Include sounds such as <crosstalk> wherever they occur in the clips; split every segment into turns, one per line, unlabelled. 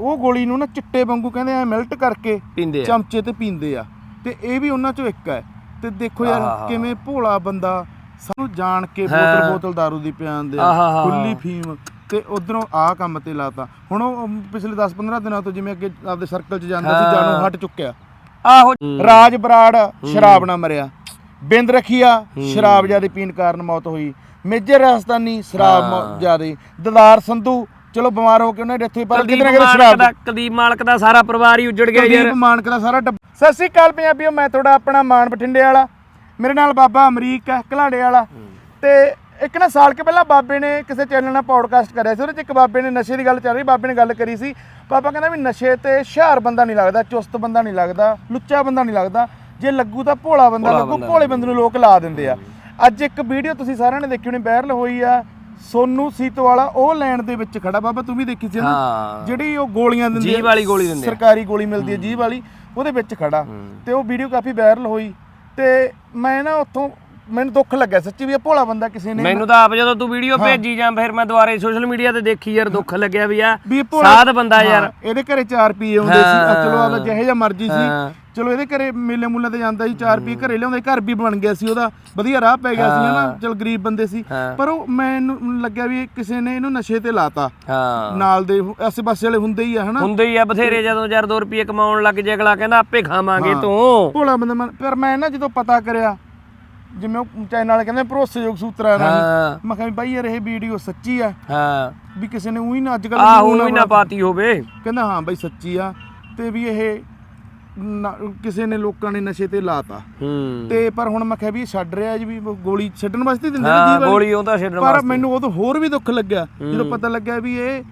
ਉਹ ਗੋਲੀ ਨੂੰ ਨਾ ਚਿੱਟੇ ਵਾਂਗੂ ਕਹਿੰਦੇ ਐ ਮੈਲਟ ਕਰਕੇ
ਪੀਂਦੇ ਆ।
ਚਮਚੇ ਤੇ ਪੀਂਦੇ ਆ। ਤੇ ਇਹ ਵੀ ਉਹਨਾਂ ਚੋਂ ਇੱਕ ਹੈ। ਤੇ ਦੇਖੋ ਯਾਰ
ਆਹਾ।
ਕਿਵੇਂ ਭੋਲਾ ਬੰਦਾ ਸਾਨੂੰ ਜਾਣ ਕੇ
ਹਾਂ।
ਬੋਤਲ ਬੋਤਲ दारू ਦੀ ਪਿਆਉਂਦੇ ਆ।
ਆਹਾ।
ਖੁੱਲੀ ਫੀਮ। ਤੇ ਉਧਰੋਂ ਆ ਕੰਮ ਤੇ ਲਾਤਾ। ਹੁਣ ਉਹ ਪਿਛਲੇ 10-15 ਦਿਨਾਂ ਤੋਂ ਜਿਵੇਂ ਅੱਗੇ ਆਪਦੇ ਸਰਕਲ 'ਚ ਜਾਂਦਾ ਸੀ
ਹਾਂ।
ਜਾਨੋਂ ਹਟ ਚੁੱਕਿਆ।
ਆਹੋ।
ਰਾਜ ਬਰਾੜ ਸ਼ਰਾਬ ਨਾਲ ਮਰਿਆ। ਬਿੰਦ ਰਖੀਆ ਸ਼ਰਾਬ ਜ਼ਿਆਦਾ ਪੀਣ ਕਾਰਨ ਮੌਤ ਹੋਈ। ਮੇਜਰ ਰਾਜਸਥਾਨੀ ਸ਼ਰਾਬ ਜ਼ਿਆਦਾ। ਦਦਾਰ ਸੰਧੂ ਚਲੋ ਬਿਮਾਰ ਹੋ ਕੇ ਉਹਨੇ ਡੈਥ ਹੋਈ ਪਰ ਕਿਤੇ ਨਾ ਕਿਤੇ ਸ਼ਰਾਬ
ਦਾ ਕੁਲਦੀਪ ਮਾਲਕ ਦਾ ਸਾਰਾ ਪਰਿਵਾਰ ਹੀ ਉੱਜੜ ਗਿਆ ਯਾਰ।
ਮਾਨਕ ਦਾ ਸਾਰਾ ਟੱਬ ਸਤਿ ਸ੍ਰੀ ਅਕਾਲ ਪੰਜਾਬੀਓ ਮੈਂ ਤੁਹਾਡਾ ਆਪਣਾ ਮਾਨ ਬਠਿੰਡੇ ਵਾਲਾ। ਮੇਰੇ ਨਾਲ ਬਾਬਾ ਅਮਰੀਕ ਹੈ ਘਲਾੜੇ ਵਾਲਾ। ਤੇ ਇੱਕ ਨਾ ਸਾਲ ਕੇ ਪਹਿਲਾਂ ਬਾਬੇ ਨੇ ਕਿਸੇ ਚੈਨਲ ਨਾਲ ਪੌਡਕਾਸਟ ਕਰਿਆ ਸੀ ਉਹਦੇ ਚ ਇੱਕ ਬਾਬੇ ਨੇ ਨਸ਼ੇ ਦੀ ਗੱਲ ਚੱਲ ਰਹੀ ਬਾਬੇ ਨੇ ਗੱਲ ਕਰੀ ਸੀ। ਬਾਬਾ ਕਹਿੰਦਾ ਵੀ ਨਸ਼ੇ ਤੇ ਹੁਸ਼ਿਆਰ ਬੰਦਾ ਨਹੀਂ ਲੱਗਦਾ ਚੁਸਤ ਬੰਦਾ ਨਹੀਂ ਲੱਗਦਾ ਲੁੱਚਾ ਬੰਦਾ ਨਹੀਂ ਲੱਗਦਾ। ਜੇ ਲੱਗੂ ਤਾਂ ਭੋਲਾ ਬੰਦਾ ਲੱਗੂ। ਭੋਲੇ ਬੰਦੇ ਨੂੰ ਲੋਕ ਲਾ ਦਿੰਦੇ ਆ। ਅੱਜ ਇੱਕ ਵੀਡੀਓ ਤੁਸੀਂ ਸਾਰਿਆਂ ਨੇ ਦੇਖੀ ਹੋਣੀ ਵਾਇਰਲ ਹੋਈ ਆ। ਸੋਨੂ ਸੀਤੋ ਵਾਲਾ ਉਹ ਲੈਣ ਦੇ ਵਿੱਚ ਖੜਾ। ਬਾਬਾ ਤੂੰ ਵੀ ਦੇਖੀ ਸੀ ਨਾ?
ਹਾਂ।
ਜਿਹੜੀ ਉਹ ਗੋਲੀਆਂ ਦਿੰਦੇ
ਜੀਭ ਵਾਲੀ ਗੋਲੀ ਦਿੰਦੇ ਆ।
ਸਰਕਾਰੀ ਗੋਲੀ ਮਿਲਦੀ ਹੈ। ਜੀਭ ਵਾਲੀ ਉਹਦੇ ਵਿੱਚ ਖੜਾ। ਤੇ ਉਹ ਵੀਡੀਓ ਕਾਫੀ ਵਾਇਰਲ ਹੋਈ। ਤੇ ਮੈਂ ਨਾ ਉੱਥੋਂ ਮੈਨੂੰ ਦੁੱਖ ਲੱਗਿਆ ਸੱਚੀ ਵੀ ਇਹ ਭੋਲਾ ਬੰਦਾ ਕਿਸੇ ਨੇ
ਮੈਨੂੰ ਤਾਂ ਆਪ ਜਦੋਂ ਤੂੰ ਵੀਡੀਓ ਭੇਜੀ ਜਾਂ ਫਿਰ ਮੈਂ ਦੁਬਾਰੇ ਸੋਸ਼ਲ ਮੀਡੀਆ ਤੇ ਦੇਖੀ ਯਾਰ ਦੁੱਖ ਲੱਗਿਆ ਵੀ ਆ।
ਵੀ ਇਹ ਭੋਲਾ
ਸਾਧ ਬੰਦਾ ਯਾਰ।
ਹਾਂ, ਇਹਦੇ ਘਰੇ 4 ਪੀ ਆਉਂਦੇ ਸੀ। ਆ ਚਲੋ ਆਦਾ ਜਿਹੇ ਜਿਹਾ ਮਰਜ਼ੀ
ਹਾਂ।
ਸੀ ਚਲੋ ਇਹਦੇ ਘਰੇ ਮੇਲੇ ਮੂਲੇ ਤੇ ਜਾਂਦਾ ਸੀ 4 ਪੀ ਘਰੇ ਲਿਆਉਂਦੇ ਘਰ ਵੀ ਬਣ ਗਿਆ ਸੀ ਉਹਦਾ। ਵਧੀਆ ਰਾਹ ਪੈ ਗਿਆ ਸੀ ਹਨਾ? ਚਲ ਗਰੀਬ ਬੰਦੇ ਸੀ।
ਹਾਂ।
ਪਰ ਉਹ ਮੈਨੂੰ ਲੱਗਿਆ ਵੀ ਇਹ ਕਿਸੇ ਨੇ ਇਹਨੂੰ ਨਸ਼ੇ ਤੇ ਲਾਤਾ।
ਹਾਂ।
ਨਾਲ ਦੇ ਆਸੇ ਪਾਸੇ ਵਾਲੇ ਹੁੰਦੇ ਹੀ ਆ ਹਨਾ?
ਹੁੰਦੇ ਹੀ ਆ ਬਥੇਰੇ ਜਦੋਂ ਯਾਰ 2 ਰੁਪਏ ਕਮਾਉਣ ਲੱਗ ਜੇ ਅਗਲਾ ਕਹਿੰਦਾ ਆਪੇ ਖਾਵਾਂਗੇ ਤੂੰ।
ਭੋਲਾ ਬੰਦਾ ਮੈਂ- ਪਰ ਮੈਂ ਨਾ ਜਦੋਂ ਪਤਾ ਕਰਿਆ ਜਿਵੇਂ ਉਹ ਚੈਨਲ ਵਾਲੇ ਕਹਿੰਦੇ ਭਰੋਸੇਯੋਗ ਸੂਤਰਾਂ ਨਾਲ ਮੈਂ ਕਿਹਾ ਵੀ ਬਾਈ ਯਾਰ ਇਹ ਵੀਡੀਓ ਸੱਚੀ ਆ।
ਹਾਂ।
ਵੀ ਕਿਸੇ ਨੇ ਉਹੀ ਨਾ ਅੱਜ ਕੱਲ
ਆਹੋ ਹੀ ਨਾ ਪਾਤੀ ਹੋਵੇ।
ਕਹਿੰਦਾ ਹਾਂ ਬਾਈ ਸੱਚੀ ਆ। ਤੇ ਵੀ ਇਹ ਕਿਸੇ ਨੇ ਲੋਕਾਂ ਨੇ ਨਸ਼ੇ ਤੇ ਲਾਤਾ।
ਹੂੰ।
ਤੇ ਪਰ ਹੁਣ ਮੈਂ ਕਿਹਾ ਵੀ ਛੱਡ ਰਿਹਾ ਜੀ ਵੀ ਉਹ ਗੋਲੀ ਛੱਡਣ ਵਾਸਤੇ ਦਿੰਦੇ ਨੇ ਵਾਲੀ।
ਗੋਲੀ ਉਹ ਤਾਂ ਛੱਡਣ
ਪਰ
ਵਾਸਤੇ।
ਮੈਨੂੰ ਉਦੋਂ ਹੋਰ ਵੀ ਦੁੱਖ ਲੱਗਿਆ ਜਦੋਂ ਪਤਾ ਲੱਗਿਆ ਵੀ ਇਹ